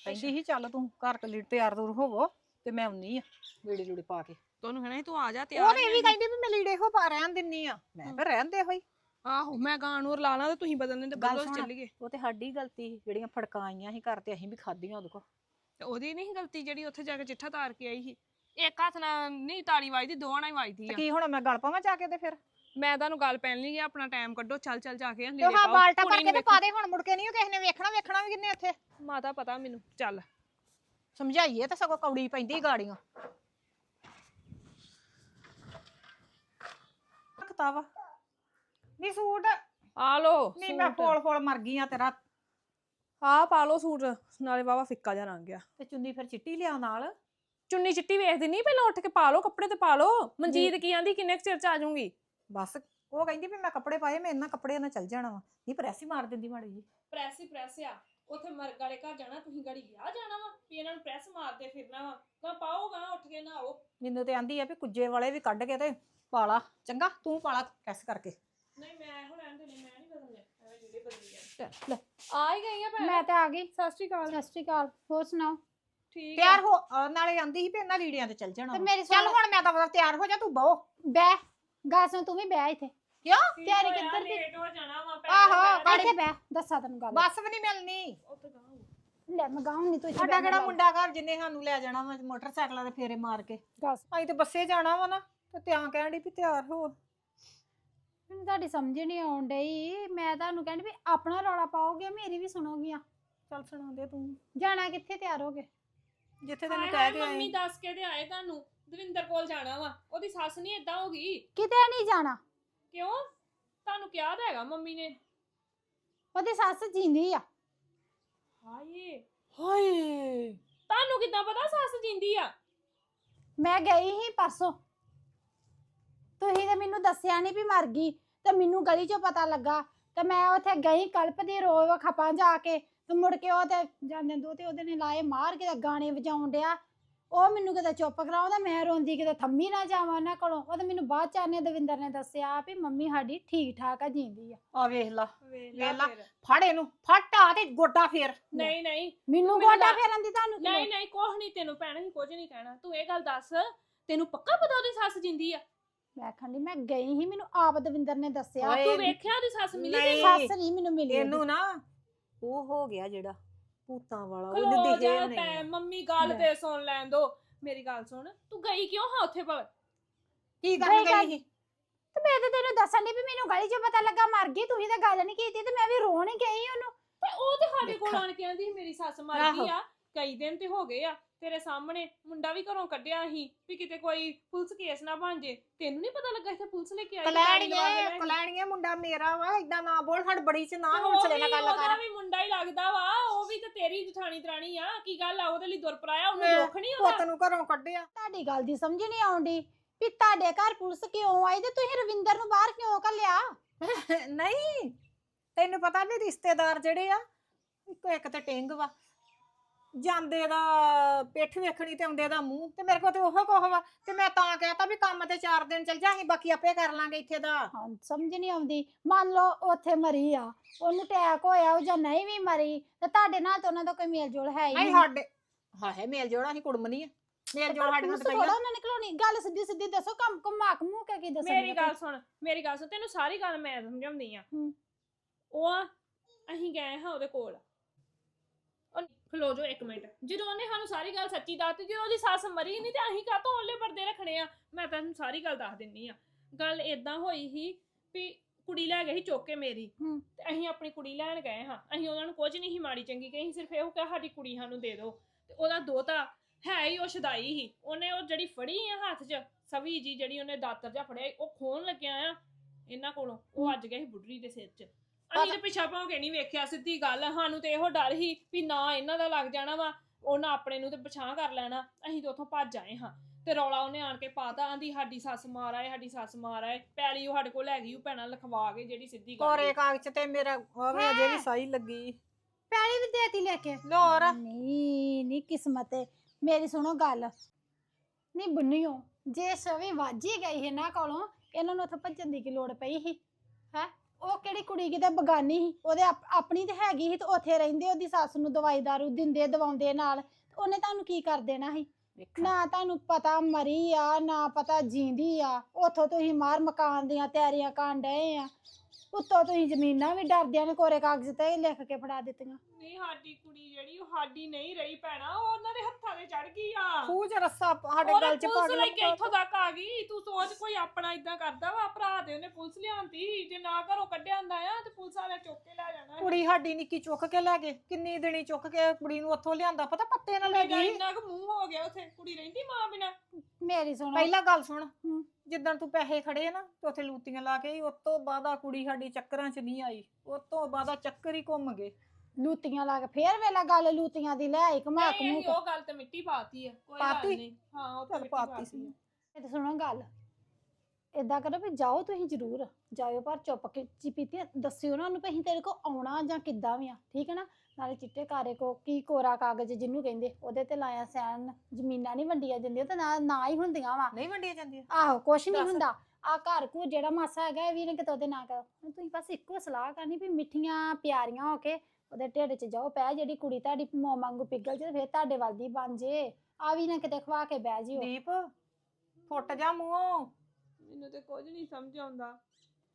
ਕਹਿੰਦੀ ਸੀ ਚੱਲ ਤੂੰ ਘਰ ਕਲੀ ਤਿਆਰ ਦੂਰ ਹੋਵੋ ਤੇ ਮੈਂ ਆਉਣੀ ਆ ਲੀੜੇ ਲੂੜੇ ਪਾ ਕੇ। ਤੁਹਾਨੂੰ ਕਹਿਣਾ ਸੀ ਤੂੰ ਆ ਜਾ ਤਿਆਰ ਉਹਨੇ ਹੀ ਵੀ। ਕਹਿੰਦੀ ਵੀ ਮੈਂ ਲੀੜੇ ਹੋ ਪਾ ਰਹਿਣ ਦਿੰਨੀ ਆ। ਮੈਂ ਕਿਹਾ ਰਹਿਣ ਦੇ ਹੋਈ ਆਹੋ ਮੈਂ ਗਾਂ ਨੂੰ ਲਾ ਲਾਂ ਤੇ ਤੁਸੀਂ ਬਦਲਨੇ ਤੇ ਗੱਲ ਬਦਲੋ ਸੁਣ। ਚੱਲੀਏ। ਉਹ ਤੇ ਸਾਡੀ ਗਲਤੀ ਸੀ ਜਿਹੜੀਆਂ ਫੜਕਾਂ ਆਈਆਂ ਸੀ ਘਰ ਤੇ ਅਸੀਂ ਵੀ ਖਾਧੀਆਂ ਉਹਦੇ ਕੋ ਤੇ ਉਹਦੀ ਨਹੀਂ ਗਲਤੀ ਜਿਹੜੀ ਉੱਥੇ ਜਾ ਕੇ ਚਿੱਠਾ ਤਾਰ ਕੇ ਆਈ ਸੀ। ਇੱਕ ਹੱਥ ਨਾਲ ਨਹੀਂ ਤਾੜੀ ਵੱਜਦੀ ਦੋਵਾਂ ਨਾਲ ਹੀ ਵੱਜਦੀ ਤੇ ਆ। ਕੀ ਹੁਣ ਮੈਂ ਗਲ ਪਾਵਾਂ ਜਾ ਕੇ ਤੇ ਫਿਰ? ਮੈਂ ਤੁਹਾਨੂੰ ਗੱਲ ਪੈਣ ਲਈ ਗਿਆ ਆਪਣਾ ਟਾਈਮ ਕੱਢੋ ਚੱਲ ਚੱਲ ਜਾ ਕੇ ਤੇ ਲੀੜੇ ਹਾਂ ਪਾਓ। ਬਾਲਟਾ ਭਰ ਕੁੜੀ ਕੇ ਨੂੰ ਤੇ ਪਾ ਦੇ ਹੁਣ ਮੁੜ ਕੇ ਨਹੀਂ ਕਿਸੇ ਨੇ ਵੇਖਣਾ ਵੇਖਣਾ ਵੀ ਕਿੰਨੇ ਇੱਥੇ ਵੇਖੋ। ਮਾਤਾ ਪਤਾ ਮੈਨੂੰ ਚੱਲ। ਸਮਝਾਈਏ ਤਾਂ ਸਗੋਂ ਕੌੜੀ ਪੈਂਦੀ ਗਾੜੀਆਂ। ਕਿਤਾਬ ਨਹੀਂ ਸੂਟ। ਆ ਲੋ ਨਹੀਂ ਮੈਂ ਫੋਲ ਫੋਲ ਮਰ ਗਈ ਆ ਤੇਰਾ। ਆ ਪਾ ਲੋ ਸੂਟ ਨਾਲੇ ਬਾਵਾ ਫਿੱਕਾ ਜਿਹਾ ਰੰਗ ਆ ਤੇ ਚੁੰਨੀ ਫਿਰ ਚਿੱਟੀ ਲਿਆ ਨਾਲ। ਚੁੰਨੀ ਚਿੱਟੀ ਵੇਖਦੀ ਨਹੀਂ ਪਹਿਲਾਂ ਉੱਠ ਕੇ ਪਾ ਲੋ ਕੱਪੜੇ ਤੇ ਪਾ ਲੋ ਮਨਜੀਤ ਕੀ ਆਂਦੀ ਕਿੰਨੇ ਕੁ ਚਿਰ ਚ ਆ ਜਾਊਂਗੀ? ਬਸ ਉਹ ਕਹਿੰਦੀ ਵੀ ਮੈਂ ਕੱਪੜੇ ਪਾਏ ਮੈਂ ਇਹਨਾਂ ਕੱਪੜਿਆਂ ਨਾਲ ਚੱਲ ਜਾਣਾ ਵਾ। ਨਹੀਂ ਪ੍ਰੈਸ ਹੀ ਮਾਰ ਦਿੰਦੀ ਮਾੜੀ ਜੀ ਪ੍ਰੈਸ ਹੀ ਪ੍ਰੈਸ ਆ। ਉੱਥੇ ਮਰਗ ਵਾਲੇ ਘਰ ਜਾਣਾ ਤੁਸੀਂ ਗਾੜੀ ਵਿਆਹ ਜਾਣਾ ਵਾ ਵੀ ਇਹਨਾਂ ਨੂੰ ਪ੍ਰੈਸ ਮਾਰਦੇ ਫਿਰਨਾ ਵਾ। ਤਾਂ ਪਾਓਗਾ ਉੱਠ ਕੇ ਨਹਾਓ। ਮੈਨੂੰ ਤੇ ਆਂਦੀ ਆ ਵੀ ਕੁੱਜੇ ਵਾਲੇ ਵੀ ਕੱਢ ਕੇ ਤੇ ਪਾਲਾ। ਚੰਗਾ ਤੂੰ ਪਾਲਾ ਪ੍ਰੈਸ ਕਰਕੇ। ਨਹੀਂ ਮੈਂ ਹੁਣ ਐਂਦੇ ਨਹੀਂ ਮੈਂ ਨਹੀਂ ਬਦਲਨੇ ਐਵੇਂ ਜਿਹੜੇ ਬਦਲੀ ਜਾਂਦੇ ਲੈ। ਆ ਹੀ ਗਈ ਆ ਭੈਣ। ਮੈਂ ਤੇ ਆ ਗਈ। ਸਤਿ ਸ਼੍ਰੀ ਅਕਾਲ। ਸਤਿ ਸ਼੍ਰੀ ਅਕਾਲ। ਹੋਰ ਸੁਣਾਓ? ਠੀਕ ਆ। ਤਿਆਰ ਹੋ ਅਹ ਨਾਲੇ ਆਂਦੀ ਸੀ ਵੀ ਇਹਨਾਂ ਲੀੜਿਆਂ ਤੇ ਚੱਲ ਜਾਣਾ ਤੇ ਵਾ। ਮੇਰੀ ਚੱਲ ਸੁਣ। ਹੁਣ ਮੈਂ ਤਾਂ ਬਸ ਤਿਆਰ ਹੋ ਜਾ ਤੂੰ ਬਹੁ। ਬਹਿ। ਗੱਲ ਸੁਣ ਤੂੰ ਵੀ ਬਹਿ ਇੱਥੇ। ਕਿਉਂ? ਕੀ ਤਿਆਰੀ ਹੋਇਆ? ਕਿੱਧਰ ਦੀ? ਲੇਟ ਹੋ ਜਾਣਾ ਵਾ ਆਹੋ, ਭੈਣ ਇੱਥੇ ਬਹਿ ਦੱਸਾਂ ਤੈਨੂੰ ਗੱਲ। ਬੱਸ ਵੀ ਨਹੀਂ ਮਿਲਣੀ। ਉੱਥੇ ਗਾਉਂ ਲੈ ਮੈਂ ਗਾਉਂ ਨਹੀਂ ਤੂੰ ਇੱਥੇ ਸਾਡਾ ਬਹਿ ਕਿਹੜਾ ਗੱਲ- ਮੁੰਡਾ ਘਰ ਜਿੰਨੇ ਸਾਨੂੰ ਲੈ ਜਾਣਾ ਵਾ ਮੋਟਰਸਾਈਕਲਾਂ ਦੇ ਫੇਰੇ ਮਾਰ ਕੇ। ਅਸੀਂ ਤੇ ਬੱਸੇ ਜਾਣਾ ਵਾ ਨਾ ਤੇ ਤਿਆਂ ਕਹਿਣ ਡਈ ਵੀ ਤਿਆਰ ਹੋ। ਮੈਨੂੰ ਤੁਹਾਡੀ ਸਮਝ ਨਹੀਂ ਆਉਣ ਡਈ। ਮੈਂ ਤੁਹਾਨੂੰ ਕਹਿੰਦੀ ਵੀ ਆਪਣਾ ਰੌਲਾ ਪਾਓਗੇ ਮੇਰੀ ਵੀ ਸੁਣੋਗੀਆਂ। ਚੱਲ ਸੁਣਾਉਂਦੇ ਤੂੰ। ਜਾਣਾ ਕਿੱਥੇ ਤਿਆਰ ਹੋਗੇ ਜਿੱਥੇ ਤੈਨੂੰ ਹਾਏ ਕਹਿ ਕੇ ਮੰਮੀ ਦੱਸ ਕੇ ਤੇ ਆਏ ਤੁਹਾਨੂੰ। ਦਵਿੰਦਰ ਕੋਲ ਜਾਣਾ ਵਾ। ਉਹਦੀ ਸੱਸ ਨਹੀਂ ਏਦਾਂ ਹੋ ਗਈ। ਕਿਤੇ ਨਹੀਂ ਜਾਣਾ। ਕਿਉਂ? ਤੁਹਾਨੂੰ ਕਿਹਾ ਤਾਂ ਹੈਗਾ ਮੰਮੀ ਨੇ। ਉਹਦੀ ਸੱਸ ਜਿੰਦੀ ਆ। ਹਾਏ। ਹਾਏ। ਤੁਹਾਨੂੰ ਕਿੱਦਾਂ ਪਤਾ ਸੱਸ ਜਿੰਦੀ ਆ? ਮੈਂ ਗਈ ਹੀ ਪਰਸੋਂ। ਤੁਸੀਂ ਤੇ ਮੈਨੂੰ ਦੱਸਿਆ ਨਹੀਂ ਵੀ ਮਰ ਗਈ ਤੇ ਮੈਨੂੰ ਗਲੀ 'ਚੋਂ ਪਤਾ ਲੱਗਾ ਤੇ ਮੈਂ ਉੱਥੇ ਗਈ ਕਲਪਦੀ ਰੋ ਖਪਾਂ ਜਾ ਕੇ ਤੇ ਮੁੜ ਕੇ ਉਹ ਤੇ ਜਾਂਦੇ ਦੋ ਤੇ ਉਹਦੇ ਨੇ ਲਾਏ ਮਾਰ ਕੇ ਤੇ ਗਾਣੇ ਵਜਾਉਣ ਡਿਆ। ਉਹ ਮੈਨੂੰ ਕਿਤੇ ਚੁੱਪ ਕਰਾਉਂਦਾ ਮੈਂ ਰੋਂਦੀ ਕਿਤੇ ਥੰਮੀ ਨਾ ਜਾਵਾਂ ਉਹਨਾਂ ਕੋਲੋਂ। ਉਹ ਤੇ ਮੈਨੂੰ ਬਾਅਦ ਚ ਆਨੇ ਦਵਿੰਦਰ ਨੇ ਦੱਸਿਆ ਵੀ ਮੰਮੀ ਸਾਡੀ ਠੀਕ ਠਾਕ ਆ ਜਿੰਦੀ ਆ। ਆ ਵੇਖ ਲਾ ਵੇਲਾ ਵੇਲਾ। ਫੜ ਇਹਨੂੰ ਫਟ ਆ ਤੇ ਗੋਡਾ ਫੇਰ। ਨਹੀਂ ਨਹੀਂ। ਮੈਨੂੰ ਗੋਡਾ ਲਾ- ਫੇਰਨ ਦੀ ਤੁਹਾਨੂੰ ਨਹੀਂ? ਨਹੀਂ ਕੁਛ ਨਹੀਂ ਤੈਨੂੰ ਭੈਣ ਹੀ ਕੁਝ ਨਹੀਂ ਕਹਿਣਾ। ਤੂੰ ਇਹ ਗੱਲ ਦੱਸ ਤੈਨੂੰ ਪੱਕਾ ਪਤਾ ਉਹਦੀ ਸੱਸ ਜਿੰਦੀ ਆ? ਮੈਂ ਖੰਡੀ ਮੈਂ ਗਈ ਹੀ ਮੈਨੂੰ ਆਪ ਦਵਿੰਦਰ ਨੇ ਦੱਸਿਆ ਓਏ, ਤੂੰ ਵੇਖਿਆ ਉਹਦੀ ਸੱਸ ਮਿਲੀ ਨਹੀਂ। ਸੱਸ ਨਹੀਂ ਮੈਨੂੰ ਮਿਲੀ। ਇਹਨੂੰ ਨਾ ਉਹ ਹੋ ਗਿਆ ਜਿਹੜਾ ਭੂਤਾਂ ਵਾਲਾ ਖਲੋ ਉਹਨੂੰ ਜਾ ਦਿਖੇ ਤੈਂ, ਨਹੀਂ ਮੰਮੀ ਗੱਲ। ਤੇ ਸੁਣ ਲੈਣ ਦੋ ਮੇਰੀ ਗੱਲ ਸੁਣ ਤੂੰ ਗਈ ਕਿਉਂ ਹਾਂ ਉੱਥੇ ਭਲ ਕੀ ਕਰਨ ਗਈ ਸੀ ਤੇ ਮੈਂ ਤੇ ਤੈਨੂੰ ਦੱਸਣ ਦੀ ਵੀ ਮੈਨੂੰ ਗਲੀ 'ਚ ਪਤਾ ਲੱਗਾ ਮਰ ਗਈ ਤੁਸੀਂ ਤਾਂ ਗੱਲ ਨਹੀਂ ਕੀਤੀ ਤੇ ਮੈਂ ਵੀ ਰੋਣ ਹੀ ਗਈ ਉਹਨੂੰ ਤੇ ਉਹ ਤੇ ਸਾਡੇ ਕੋਲ ਦੇਖਾਂ। ਆਣ ਕੇ ਆਂਦੀ ਮੇਰੀ ਸੱਸ ਮਰ। ਗਈ ਆ ਕਈ ਦਿਨ ਤੇ ਹੋ ਗਏ ਆ ਤੇਰੇ ਸਾਹਮਣੇ ਮੁੰਡਾ ਵੀ ਘਰੋਂ ਕੱਢਿਆ ਸੀ ਵੀ ਕਿਤੇ ਕੋਈ ਪੁਲਿਸ ਕੇਸ ਨਾ ਬਣ ਜੇ। ਤੈਨੂੰ ਨਹੀਂ ਪਤਾ ਲੱਗਾ ਇੱਥੇ ਪੁਲਿਸ ਲੈ ਕੇ ਆਈ ਕਲੈਣੀਏ ਮੁੰਡਾ ਮੇਰਾ ਵਾ ਇਦਾਂ ਨਾ ਬੋਲ ਹੜ ਬੜੀ ਚ ਨਾ ਹੌਸਲੇ ਨਾਲ ਗੱਲ ਉਹਦਾ ਕਰ। ਵੀ ਮੁੰਡਾ ਹੀ ਲੱਗਦਾ ਵਾ ਉਹ ਵੀ ਤੇ ਤੇਰੀ ਜਠਾਣੀ ਤਰਾਣੀ ਆ ਕੀ ਗੱਲ ਆ ਉਹਦੇ ਲਈ ਦੁਰ ਪਰਾਇਆ ਉਹਨੂੰ ਦੁੱਖ ਨਹੀਂ ਪੁੱਤ ਹੁੰਦਾ ਨੂੰ ਘਰੋਂ ਕੱਢਿਆ। ਤੁਹਾਡੀ ਗੱਲ ਦੀ ਸਮਝ ਨਹੀਂ ਆਉਂਦੀ ਵੀ ਤੁਹਾਡੇ ਘਰ ਪੁਲਿਸ ਕਿਉਂ ਆਈ ਤੇ ਤੁਸੀਂ ਰਵਿੰਦਰ ਨੂੰ ਬਾਹਰ ਕਿਉਂ ਘੱਲਿਆ ਨਹੀਂ ਤੈਨੂੰ ਪਤਾ ਵੀ ਰਿਸ਼ਤੇਦਾਰ ਜਿਹੜੇ ਆ ਇੱਕੋ ਇੱਕ ਤੇ ਟਿੰਗ ਵਾ। ਜਾਂਦੇ ਦਾ ਪਿੱਠ ਵੇਖਣੀ ਤੇ ਆਉਂਦੇ ਦਾ ਮੂੰਹ ਤੇ ਮੇਰੇ ਕੋਲ ਤੇ ਉਹੋ ਕੋਹ ਵਾ ਤੇ ਮੈਂ ਤਾਂ ਕਹਿਤਾ ਵੀ ਕੰਮ ਤੇ 4 ਦਿਨ ਚੱਲ ਜਾ ਅਸੀਂ ਬਾਕੀ ਆਪੇ ਕਰ ਲਾਂਗੇ ਇੱਥੇ ਦਾ। ਹਾਂ ਸਮਝ ਨਹੀਂ ਆਉਂਦੀ। ਮੰਨ ਲਓ ਉੱਥੇ ਮਰੀ ਆ ਉਹਨੂੰ ਅਟੈਕ ਹੋਇਆ ਉਹ ਜਾਂ ਨਹੀਂ ਵੀ ਮਰੀ ਤੇ ਤੁਹਾਡੇ ਨਾਲ ਤਾਂ ਉਹਨਾਂ ਦਾ ਕੋਈ ਮੇਲ ਜੋਲ ਹੈ ਹੀ ਨਹੀਂ ਨਹੀਂ। ਸਾਡੇ ਹਾਂ ਹੈ ਮੇਲ ਜੋੜਾ ਅਸੀਂ ਕੁੜਮਣੀ ਆ। ਮੇਲ ਜੋੜ ਸਾਡੇ ਨਾਲ ਤਾਂ ਪਹਿਲਾਂ ਉਹਨਾਂ ਨੇ ਘਲਾਉਣੀ। ਗੱਲ ਸਿੱਧੀ ਸਿੱਧੀ ਦੱਸੋ ਕੰਮ ਘੁਮਾ ਘਮੂ ਕੇ ਕੀ ਦੱਸਣੀ ਮੇਰੀ ਗੱਲ ਸੁਣ ਮੇਰੀ ਗੱਲ ਸੁਣ ਤੈਨੂੰ ਸਾਰੀ ਗੱਲ ਮੈਂ ਸਮਝਾਉਂਦੀ ਆ। ਹੂੰ। ਉਹ ਅਸੀਂ ਗਏ ਹਾਂ ਉਹਦੇ ਕੋਲ। ਖਲੋ ਜੋ ਇੱਕ ਮਿੰਟ। ਜਦੋਂ ਉਹਨੇ ਸਾਨੂੰ ਸਾਰੀ ਗੱਲ ਸੱਚੀ ਦੱਸਤੀ ਜਦੋਂ ਉਹਦੀ ਸੱਸ ਮਰੀ ਨਹੀਂ ਤੇ ਅਸੀਂ ਕਾਹਤੋਂ ਉਹਲੇ ਪਰਦੇ ਰੱਖਣੇ ਆ? ਮੈਂ ਤੈਨੂੰ ਸਾਰੀ ਗੱਲ ਦੱਸ ਦਿੰਨੀ ਆ। ਗੱਲ ਏਦਾਂ ਹੋਈ ਸੀ ਵੀ ਕੁੜੀ ਲੈ ਗਈ ਸੀ ਚੁੱਕ ਕੇ ਮੇਰੀ। ਹੂੰ। ਤੇ ਅਸੀਂ ਆਪਣੀ ਕੁੜੀ ਲੈਣ ਗਏ ਹਾਂ। ਅਸੀਂ ਉਹਨਾਂ ਨੂੰ ਕੁਝ ਨਹੀਂ ਸੀ ਮਾੜੀ ਚੰਗੀ ਕਹੀ ਸਿਰਫ ਇਹੋ ਕਿਹਾ ਸਾਡੀ ਕੁੜੀ ਸਾਨੂੰ ਦੇ ਦਿਓ। ਤੇ ਉਹਦਾ ਦੋਤਾ ਹੈ ਹੀ ਉਹ ਸ਼ਦਾਈ ਸੀ। ਉਹਨੇ ਉਹ ਜਿਹੜੀ ਫੜੀ ਆ ਹੱਥ 'ਚ ਸਵੀ ਜੀ ਜਿਹੜੀ ਉਹਨੇ ਦਾਤਰ ਜਿਹਾ ਫੜਿਆ ਸੀ, ਉਹ ਖੋਣ ਲੱਗਿਆ ਆ। ਇਹਨਾਂ ਕੋਲੋਂ। ਉਹ ਅੱਜ ਗਏ ਸੀ ਬੁੱਢੀ ਦੇ ਸਿਰ 'ਚ। ਅਸੀਂ ਤੇ ਪਿੱਛਾ ਭਾਂ ਕੇ ਨਹੀਂ ਵੇਖਿਆ ਸਿੱਧੀ ਗੱਲ ਸਾਨੂੰ ਤੇ ਇਹੋ ਡਰ ਸੀ ਵੀ ਨਾ ਇਹਨਾਂ ਦਾ ਲੱਗ ਜਾਣਾ ਵਾ ਉਹਨਾਂ ਆਪਣੇ ਨੂੰ ਤੇ ਪਛਾਣ ਕਰ ਲੈਣਾ ਅਸੀਂ ਤੇ ਉੱਥੋਂ ਭੱਜ ਆਏ ਹਾਂ। ਤੇ ਰੌਲਾ ਉਹਨੇ ਆਣ ਕੇ ਪਾਤਾ ਆਂਦੀ ਸਾਡੀ ਸੱਸ ਮਾਰ ਆਏ ਸਾਡੀ ਸੱਸ ਮਾਰ ਆਏ ਪੈਲੀ ਉਹ ਸਾਡੇ ਕੋਲ ਲੈ ਗਈ ਉਹ ਭੈਣਾ ਲਿਖਵਾ ਕੇ ਜਿਹੜੀ ਸਿੱਧੀ ਗੱਲ ਕੋਰੇ। ਕਾਗਜ਼ ਤੇ ਮੇਰਾ ਹੋਵੇ ਅਜੇ ਵੀ ਸਹੀ ਲੱਗੀ। ਪੈਲੀ ਵੀ ਦੇਤੀ ਲੈ ਕੇ। ਲੋਰ। ਨਹੀਂ ਨਹੀਂ ਕਿਸਮਤ ਏ। ਮੇਰੀ ਸੁਣੋ ਗੱਲ। ਨਹੀਂ ਬੁੰਨਿਓ ਜੇ ਸਵੇ ਵਾਜੀ ਗਈ ਹੈ ਨਾ ਕੋਲੋਂ ਇਹਨਾਂ ਨੂੰ ਉੱਥੇ ਭੱਜਣ ਦੀ ਕੀ ਲੋੜ ਪਈ ਸੀ? ਹੈ? ਉਹ ਕਿਹੜੀ ਕੁੜੀ ਕਿਤੇ ਬਗਾਨੀ ਸੀ? ਉਹਦੇ ਆਪ- ਆਪਣੀ ਤੇ ਹੈਗੀ ਸੀ ਤੇ ਉੱਥੇ ਰਹਿੰਦੇ ਉਹਦੀ ਸੱਸ ਨੂੰ ਦਵਾਈ ਦਾਰੂ ਦਿੰਦੇ ਦਵਾਉਂਦੇ ਨਾਲ। ਤੇ ਉਹਨੇ ਤੁਹਾਨੂੰ ਕੀ ਕਰ ਦੇਣਾ ਸੀ? ਨਾ ਤੁਹਾਨੂੰ ਪਤਾ ਮਰੀ ਆ ਨਾ ਪਤਾ ਜੀਂਦੀ ਆ। ਉਥੋਂ ਤੁਸੀਂ ਮਾਰ ਮਕਾਨ ਦੀਆਂ ਤਿਆਰੀਆਂ ਕਰਨ ਡਏ ਆ। ਉੱਤੋਂ ਤੁਸੀਂ ਜ਼ਮੀਨਾਂ ਵੀ ਡਰਦਿਆਂ ਨੇ ਕੋਰੇ ਕਾਗਜ਼ ਤੇ ਲਿਖ ਕੇ ਫੜਾ ਦਿੱਤੀਆਂ। ਨਹੀਂ ਸਾਡੀ ਕੁੜੀ ਜਿਹੜੀ ਉਹ ਸਾਡੀ ਨਹੀਂ ਰਹੀ ਭੈਣਾ ਉਹ ਉਹਨਾਂ ਦੇ ਹੱਥਾਂ ਤੇ ਚੜ ਗਈ ਆ। ਖੂਜ ਰੱਸਾ ਸਾਡੇ ਗਲ ਚ ਪਾ ਪੁਲਿਸ ਲੈ ਕੇ ਇੱਥੋਂ ਤੱਕ ਆ ਗਈ। ਤੂੰ ਸੋਚ ਕੋਈ ਆਪਣਾ ਇਦਾਂ ਕਰਦਾ ਵਾ ਭਰਾ ਦੇ ਉਹਨੇ ਪੁਲਿਸ ਲਿਆਂਦੀ। ਜੇ ਨਾ ਘਰੋਂ ਕੱਢਿਆ ਹੁੰਦਾ ਆ ਤੇ ਪੁਲਿਸ ਵਾਲੇ ਚੁੱਕ ਕੇ ਲੈ ਜਾਣਾ। ਸੀ। ਕੁੜੀ ਸਾਡੀ ਨਿੱਕੀ ਚੁੱਕ ਕੇ ਲੈ ਗਏ। ਕਿੰਨੀ ਦਿਨੀ ਚੁੱਕ ਕੇ ਕੁੜੀ ਨੂੰ ਉੱਥੋਂ ਲਿਆਂਦਾ? ਪਤਾ ਪੱਤੇ ਨਾਲ ਲੈ ਗਈ। ਇੰਨਾ ਕੁ ਮੂੰਹ ਹੋ ਗਿਆ ਉੱਥੇ ਕੁੜੀ ਰਹਿੰਦੀ ਮਾਂ ਬਿਨਾ। ਮੇਰੀ ਸੁਣੋ। ਪਹਿਲਾਂ ਗੱਲ ਸੁਣ। ਹੂੰ। ਜਿੱਦਣ ਤੂੰ ਪੈਸੇ ਖੜੇ ਨਾ ਤੇ ਉੱਥੇ ਲੂਤੀਆਂ ਲਾ ਕੇ ਉਸ ਤੋਂ ਬਾਅਦ ਆ ਕੁੜੀ ਸਾਡੀ ਚੱਕਰਾਂ 'ਚ ਨਹੀਂ ਆਈ। ਉਸ ਤੋਂ ਬਾਅਦ ਆ ਚੱਕਰ ਹੀ ਘੁੰਮ ਗਏ। ਲੂਤੀਆਂ ਲਾ ਕੇ ਫੇਰ ਵੇਲਾ ਗੱਲ ਲੂਤੀਆਂ ਦੀ ਲੈ ਆਈ ਘੁਮਾ ਨਹੀਂ ਉਹ ਗੱਲ ਤੇ ਮਿੱਟੀ ਪਾਤੀ ਆ ਕੋਈ ਗੱਲ ਪਾਤੀ? ਨਹੀਂ। ਹਾਂ ਉਹ ਤੇ ਚੱਲ ਮਿੱਟੀ ਪਾਤੀ ਸੀ। ਤੇ ਸੁਣੋ ਗੱਲ ਏਦਾਂ ਕਰੋ ਵੀ ਜਾਓ ਤੁਸੀਂ ਜ਼ਰੂਰ ਜਾਇਓ ਪਰ ਚੁੱਪ ਕੇ ਚੀਪੀਤੀ ਦੱਸਿਓ ਨਾ ਉਹਨੂੰ ਵੀ ਅਸੀਂ ਤੇਰੇ ਕੋ ਆਉਣਾ ਜਾਂ ਕਿੱਦਾਂ ਵੀ ਆ ਠੀਕ ਹੈ ਨਾ? ਨਾਲੇ ਚਿੱਟੇ ਕਾਰੇ ਕੋ ਕੀ ਕੋਰਾ ਕਾਗਜ਼ ਜਿਹਨੂੰ ਕਹਿੰਦੇ ਉਹਦੇ ਤੇ ਲਾਇਆ ਸੈਨ ਜ਼ਮੀਨਾਂ ਨਹੀਂ ਵੰਡੀਆਂ ਜਾਂਦੀਆਂ ਤੇ ਨਾ ਨਾ ਹੀ ਹੁੰਦੀਆਂ ਵਾ। ਨਹੀਂ ਵੰਡੀਆਂ ਜਾਂਦੀਆਂ। ਆਹੋ ਕੁਛ ਨਹੀਂ ਦੱਸ। ਹੁੰਦਾ। ਆ ਘਰ ਕੋ ਜਿਹੜਾ ਮਾਸਾ ਹੈਗਾ ਇਹ ਵੀ ਨੇ ਕਿਤੇ ਉਹਦੇ ਨਾ ਕਰੋ। ਹੁਣ ਤੁਸੀਂ ਬਸ ਇੱਕੋ ਸਲਾਹ ਕਰਨੀ ਵੀ ਮਿੱਠੀਆਂ ਪਿਆਰੀਆਂ ਹੋ ਕੇ ਉਹਦੇ ਢਿੱਡ 'ਚ ਜਾਓ ਪੈ ਜਿਹੜੀ ਕੁੜੀ ਤੁਹਾਡੀ ਮੋਂ ਵਾਂਗੂ ਪਿਗਲ ਜੇ ਫਿਰ ਤੁਹਾਡੇ ਵੱਲ ਦੀ ਬਣ ਜੇ। ਆ ਵੀ ਨਾ ਕਿਤੇ ਖਵਾ ਕੇ ਬਹਿ ਜਿਓ। ਦੀਪ ਫੁੱਟ ਜਾ ਮੂੰਹੋਂ। ਮੈਨੂੰ ਤੇ ਕੁਝ ਨਹੀਂ ਸਮਝ ਆਉਂਦਾ।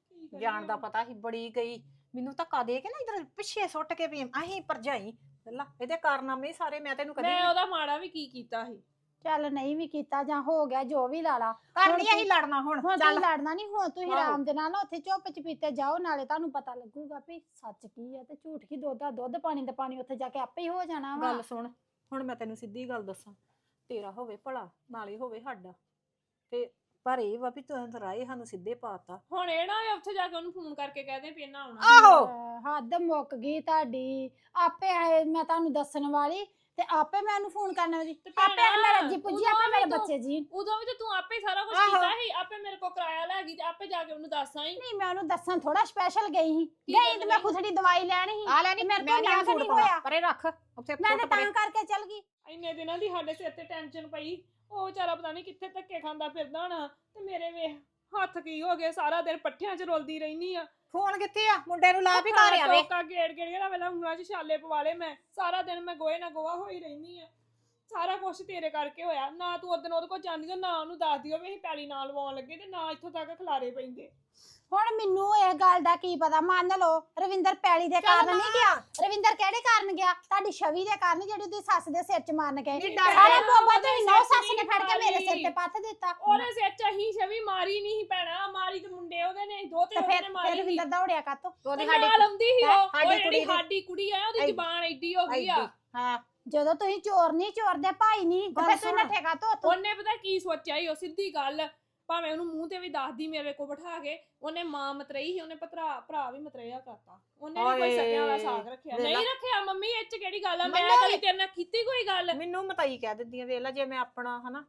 ਕੀ ਕਰੀਏ? ਜਾਣ ਦਾ? ਪਤਾ ਸੀ ਬੜੀ ਗਈ। ਮੈਨੂੰ ਧੱਕਾ ਦੇ ਕੇ ਨਾ ਇਧਰ ਪਿੱਛੇ ਸੁੱਟ ਕੇ ਵੀ ਅਹੀਂ ਭਰਜਾਈ। ਲੱਲਾ ਇਹਦੇ ਕਾਰਨਾਮੇ ਹੀ ਸਾਰੇ ਮੈਂ ਤੈਨੂੰ ਕਦੀ ਮੈਂ ਉਹਦਾ ਮਾੜਾ ਵੀ ਕੀ ਕੀਤਾ ਸੀ? ਚੱਲ ਨਹੀਂ ਵੀ ਕੀਤਾ ਜਾਂ ਹੋ ਗਿਆ ਜੋ ਵੀ ਲਾ ਲਾ। ਕਰਨੀ ਹੁਣ ਅਸੀਂ ਲੜਨਾ ਹੁਣ ਹੁਣ ਚੱਲ। ਤੁਸੀਂ ਲੜਨਾ ਨਹੀਂ ਹੁਣ ਤੁਸੀਂ ਆਹੋ। ਆਰਾਮ ਦੇ ਨਾਲ ਨਾ ਉੱਥੇ ਚੁੱਪ ਚਪੀਤੇ ਜਾਓ ਨਾਲੇ ਤੁਹਾਨੂੰ ਪਤਾ ਲੱਗੂਗਾ ਵੀ ਸੱਚ ਕੀ ਆ ਤੇ ਝੂਠ ਕੀ ਦੁੱਧ ਆ ਦੁੱਧ ਪਾਣੀ ਦਾ ਪਾਣੀ ਉੱਥੇ ਜਾ ਕੇ ਆਪੇ ਹੀ ਹੋ ਜਾਣਾ ਵਾ। ਗੱਲ ਸੁਣ ਹੁਣ ਮੈਂ ਤੈਨੂੰ ਸਿੱਧੀ ਗੱਲ ਦੱਸਾਂ ਤੇਰਾ ਹੋਵੇ ਭਲਾ ਨਾਲੇ ਹੋਵੇ ਸਾਡਾ। ਤੇ ਪਰ ਇਹ ਵਾ ਵੀ ਤੂੰ ਰਾਏ ਸਾਨੂੰ ਸਿੱਧੇ ਪਾਤਾ। ਹੁਣ ਇਹ ਨਾ ਹੋਏ ਉੱਥੇ ਜਾ ਕੇ ਉਹਨੂੰ ਫੋਨ ਕਰਕੇ ਕਹਦੇ ਵੀ ਇਹਨਾਂ ਆਉਣਾ। ਆਹੋ। ਹੱਦ ਮੁੱਕ ਗਈ ਤੁਹਾਡੀ ਆਪੇ ਇਹ ਮੈਂ ਤੁਹਾਨੂੰ ਦੱਸਣ ਵਾਲੀ ਤੇ ਆਪੇ ਮੈਂ ਉਹਨੂੰ ਫੋਨ ਕਰਨਾ ਜੀ। ਤੇ ਆਪੇ ਭੈਣਾ, ਮੈਂ ਰੱਜੀ ਪੁੱਜੀ ਉਦੋਂ ਆਪੇ ਵੀ ਮੇਰੇ ਤੂੰ- ਬੱਚੇ ਜੀ। ਉਦੋਂ ਵੀ ਤੇ ਤੂੰ ਆਪੇ ਸਾਰਾ ਕੁਝ ਆਹੋ। ਕੀਤਾ ਸੀ ਆਪੇ ਮੇਰੇ ਕੋਲ ਕਿਰਾਇਆ ਲੈ ਗਈ ਤੇ ਆਪੇ ਜਾ ਕੇ ਉਹਨੂੰ ਦੱਸ ਆਈ। ਨਹੀਂ ਮੈਂ ਉਹਨੂੰ ਦੱਸਣ ਥੋੜਾ ਸਪੈਸ਼ਲ ਗਈ ਸੀ। ਕੀ ਗਈ ਤੇ ਮੈਂ? ਖੁਸੜੀ ਦਵਾਈ ਲੈਣੀ ਸੀ। ਆ ਲੈ ਨਹੀਂ ਮੇਰੇ ਮੈਂ ਕੋਲ ਨਹੀਂ ਨਾ ਪਾਉਣਾ ਹੋਇਆ। ਪਰੇ ਰੱਖ ਉੱਥੇ ਮੈਂ ਤਾਂ ਤਾਂ ਕਰਕੇ ਚੱਲ ਗਈ। ਇੰਨੇ ਦਿਨਾਂ ਦੀ ਸਾਡੇ ਸਿਰ ਤੇ ਟੈਨਸ਼ਨ ਪਈ। ਉਹ ਵਿਚਾਰਾ ਪਤਾ ਨਹੀਂ ਕਿੱਥੇ ਧੱਕੇ ਖਾਂਦਾ ਫਿਰਦਾ ਹੋਣਾ ਤੇ ਮੇਰੇ ਵੇ ਹੱਥ ਕੀ ਹੋ ਗਏ ਸਾਰਾ ਦਿਨ ਪੱਠਿਆਂ 'ਚ ਰੁਲਦੀ ਰਹਿਨੀ ਆ। ਫੋਨ ਕਿੱਥੇ ਆ? ਮੁੰਡੇ ਨੂੰ ਲਾ ਵੀ ਘਰ ਆਵੇ। ਟੋਕਾ ਗੇੜ ਗੇੜ ਕੇ ਨਾ ਵੇਲਾ ਉਂਗਲਾਂ 'ਚ ਛਾਲੇ ਪਵਾ ਲਏ ਮੈਂ। ਸਾਰਾ ਦਿਨ ਮੈਂ ਗੋਏ ਨਾ ਗੋਆ ਹੋਈ ਰਹਿਨੀ ਆ। ਸਾਰਾ ਕੁਝ ਤੇਰੇ ਕਰਕੇ ਹੋਇਆ। ਨਾ ਤੂੰ ਉਦੋਂ ਉਹਦੇ ਕੋਲ ਜਾਂਦੀ ਓ, ਨਾ ਉਹਨੂੰ ਦੱਸ ਦਿਓ ਵੀ ਅਸੀਂ ਪੈਲੀ ਨਾਲ ਲਵਾਉਣ ਲੱਗੇ ਤੇ ਨਾ ਇੱਥੋਂ ਤੱਕ ਖਲਾਰੇ ਪੈਂਦੇ। ਹੁਣ ਮੈਨੂੰ ਇਹ ਗੱਲ ਦਾ ਕੀ ਪਤਾ? ਮੰਨ ਲਓ ਰਵਿੰਦਰ ਪੈਲੀ ਦੇ ਕਾਰਨ ਨਹੀਂ ਗਿਆ। ਰਵਿੰਦਰ ਕਿਹੜੇ ਕਾਰਨ ਗਿਆ? ਤੁਹਾਡੀ ਛਵੀ ਦੇ ਕਾਰਨ ਜਿਹੜੀ ਉਹਦੀ ਸੱਸ ਦੇ ਸਿਰ 'ਚ ਮਾਰਨ ਗਏ ਸਾਰੇ। ਬੋਬਾ ਤੇ ਉਹਦੇ ਨੌ ਸਿਰ 'ਚ ਸੱਸ ਨੇ ਫੜ ਕੇ ਮੇਰੇ ਸਿਰ ਤੇ। ਪੱਥ ਦਿੱਤਾ। ਉਹਨੇ ਸੱਚ ਹੀ ਛਵੀ ਮਾਰੀ ਨਹੀਂ ਸੀ ਭੈਣਾ। ਮਾਰੀ ਤੇ ਮੁੰਡੇ ਉਹਦੇ ਨੇ ਦੋ ਤੇ ਉਹਦੇ ਫਿਰ ਨੇ ਫਿਰ ਮਾਰੀ ਸੀ। ਰਵਿੰਦਰ ਦੌੜਿਆ ਕਾਤੋਂ? ਉਹਦੀ ਸਾਡੀ ਆਉਂਦੀ ਸੀ ਹੈਂ? ਉਹ ਸਾਡੀ ਕੁੜੀ ਦੀ- ਸਾਡੀ ਕੁੜੀ ਆ ਉਹਦੀ ਜ਼ਬਾਨ ਐਡੀ ਹੋ ਗਈ ਆ। ਹਾਂ। ਜਦੋਂ ਤੁਸੀਂ ਚੋਰ ਨਹੀਂ ਚੋਰ ਦੇ ਭਾਈ ਨਹੀਂ ਤੇ ਗੱਲ ਫਿਰ ਤੁਸੀਂ ਸੁਣ। ਨੱਠੇ ਕਾਤੋਂ ਉੱਥੋਂ ਉਹਨੇ ਪਤਾ ਕੀ ਸੋਚਿਆ ਸੀ ਉਹ ਸਿੱਧੀ ਗੱਲ ਭਾਵੇਂ ਉਹਨੂੰ ਮੂੰਹ ਤੇ ਵੀ ਦੱਸਦੀ ਮੇਰੇ ਕੋ ਬਿਠਾ ਕੇ ਉਹਨੇ ਮਾਂ ਮਤਰਈ ਸੀ ਉਹਨੇ ਭਰਾ ਭਰਾ ਵੀ ਮਤਰੇਆ ਕਰਤਾ। ਉਹਨੇ ਨੀ ਕੋਈ ਸਕਿਆ ਵਾਲਾ ਸਾਗ ਰੱਖਿਆ। ਵੇਖ ਲਾ। ਨਹੀਂ ਰੱਖਿਆ ਮੰਮੀ ਇਹ ਚ ਕਿਹੜੀ ਗੱਲ ਆ? ਮੈਂ ਮੈਨੂੰ ਕਦੀ ਤੇਰੇ ਨਾਲ ਕੀਤੀ ਕੋਈ ਗੱਲ? ਮੈਨੂੰ ਮਤਾਈ ਕਹਿ ਦਿੰਦੀਆਂ ਵੇਖ ਲੈ ਜੇ ਮੈਂ ਆਪਣਾ ਹਨਾ?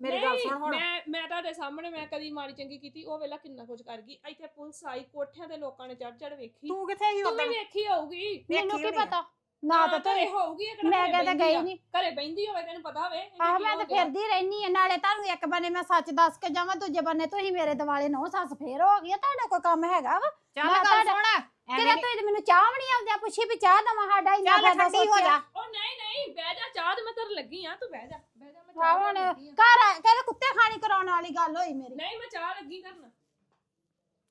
ਮੇਰੀ ਗੱਲ ਨਹੀਂ, ਸੁਣ ਹੁਣ। ਮੈਂ ਮੈਂ ਤੁਹਾਡੇ ਸਾਹਮਣੇ ਮੈਂ ਕਦੀ ਮਾੜੀ ਚੰਗੀ ਕੀਤੀ ਉਹ ਵੇਲਾ ਕਿੰਨਾ ਕੁਝ ਕਰ ਗਈ। ਇੱਥੇ ਪੁਲਿਸ ਆਈ ਕੋਠਿਆਂ ਤੇ ਲੋਕਾਂ ਨੇ ਚੜ ਚੜ ਵੇਖੀ। ਤੂੰ ਕਿੱਥੇ ਸੀ ਤੂੰ ਵੀ ਉਦੋਂ? ਵੇਖੀ ਹੋਊਗੀ। ਮੈਨੂੰ ਕੀ। ਪਤਾ? ਨਾ ਤਾਂ ਘਰੇ ਤੂੰ ਹੋਊਗੀ ਇਹ ਕਿਹੜਾ ਮੈਂ ਘਰੇ ਕਹਿੰਦਾ ਬਹਿੰਦੀ ਗਈ ਆ। ਨਹੀਂ ਘਰੇ ਬੈੰਦੀ ਹੋਵੇ ਤੈਨੂੰ ਪਤਾ ਹੋਵੇ ਇਹਨੂੰ ਆਹ ਕੀ ਮੈਂ ਹੋ ਤਾਂ ਗਿਆ। ਫਿਰਦੀ ਰਹਿਨੀ ਆ ਨਾਲੇ ਤੁਹਾਨੂੰ ਇੱਕ ਬੰਨੇ ਮੈਂ ਸੱਚ ਦੱਸ ਕੇ ਜਾਵਾਂ ਦੂਜੇ ਬੰਨੇ ਤੁਸੀਂ ਮੇਰੇ ਦਿਵਾਲੇ ਨੌ ਸੱਸ ਫੇਰ ਹੋ ਗਈ ਆ, ਤੁਹਾਡਾ ਕੋਈ ਕੰਮ ਹੈਗਾ ਵਾ ਚੱਲ ਮੈਂ ਗੱਲ ਤੁਹਾਡਾ- ਸੁਣ ਕਿਹੜਾ ਐਵੇਂ ਤੁਸੀਂ ਮੈਨੂੰ ਚਾਹ ਵੀ ਨਹੀਂ ਆਉਂਦਿਆ ਪੁੱਛੀ ਵੀ ਚਾਹ ਦਵਾਂ ਸਾਡਾ ਇੰਨਾ ਚੱਲ ਫਾਇਦਾ ਠੰਡੀ ਹੋ ਸੋਚਿਆ। ਜਾ ਉਹ ਨਹੀਂ ਨਹੀਂ ਬਹਿ ਜਾ ਚਾਹ ਤੇ ਮੈਂ ਤੇਰੇ ਲੱਗੀ ਆ ਤੂੰ ਬਹਿ ਜਾ ਬਹਿ ਜਾ ਮੈਂ ਆਹ ਚਾਹ ਹੁਣ ਬਣਾਉਣ ਲੱਗੀ ਆ। ਘਰ ਆ- ਕਹਿੰਦੇ ਕੁੱਤੇ ਖਾਣੀ ਕਰਾਉਣ ਵਾਲੀ ਗੱਲ ਹੋਈ ਮੇਰੀ ਨਹੀਂ ਮੈਂ ਚਾਹ ਲੱਗੀ ਕਰਨ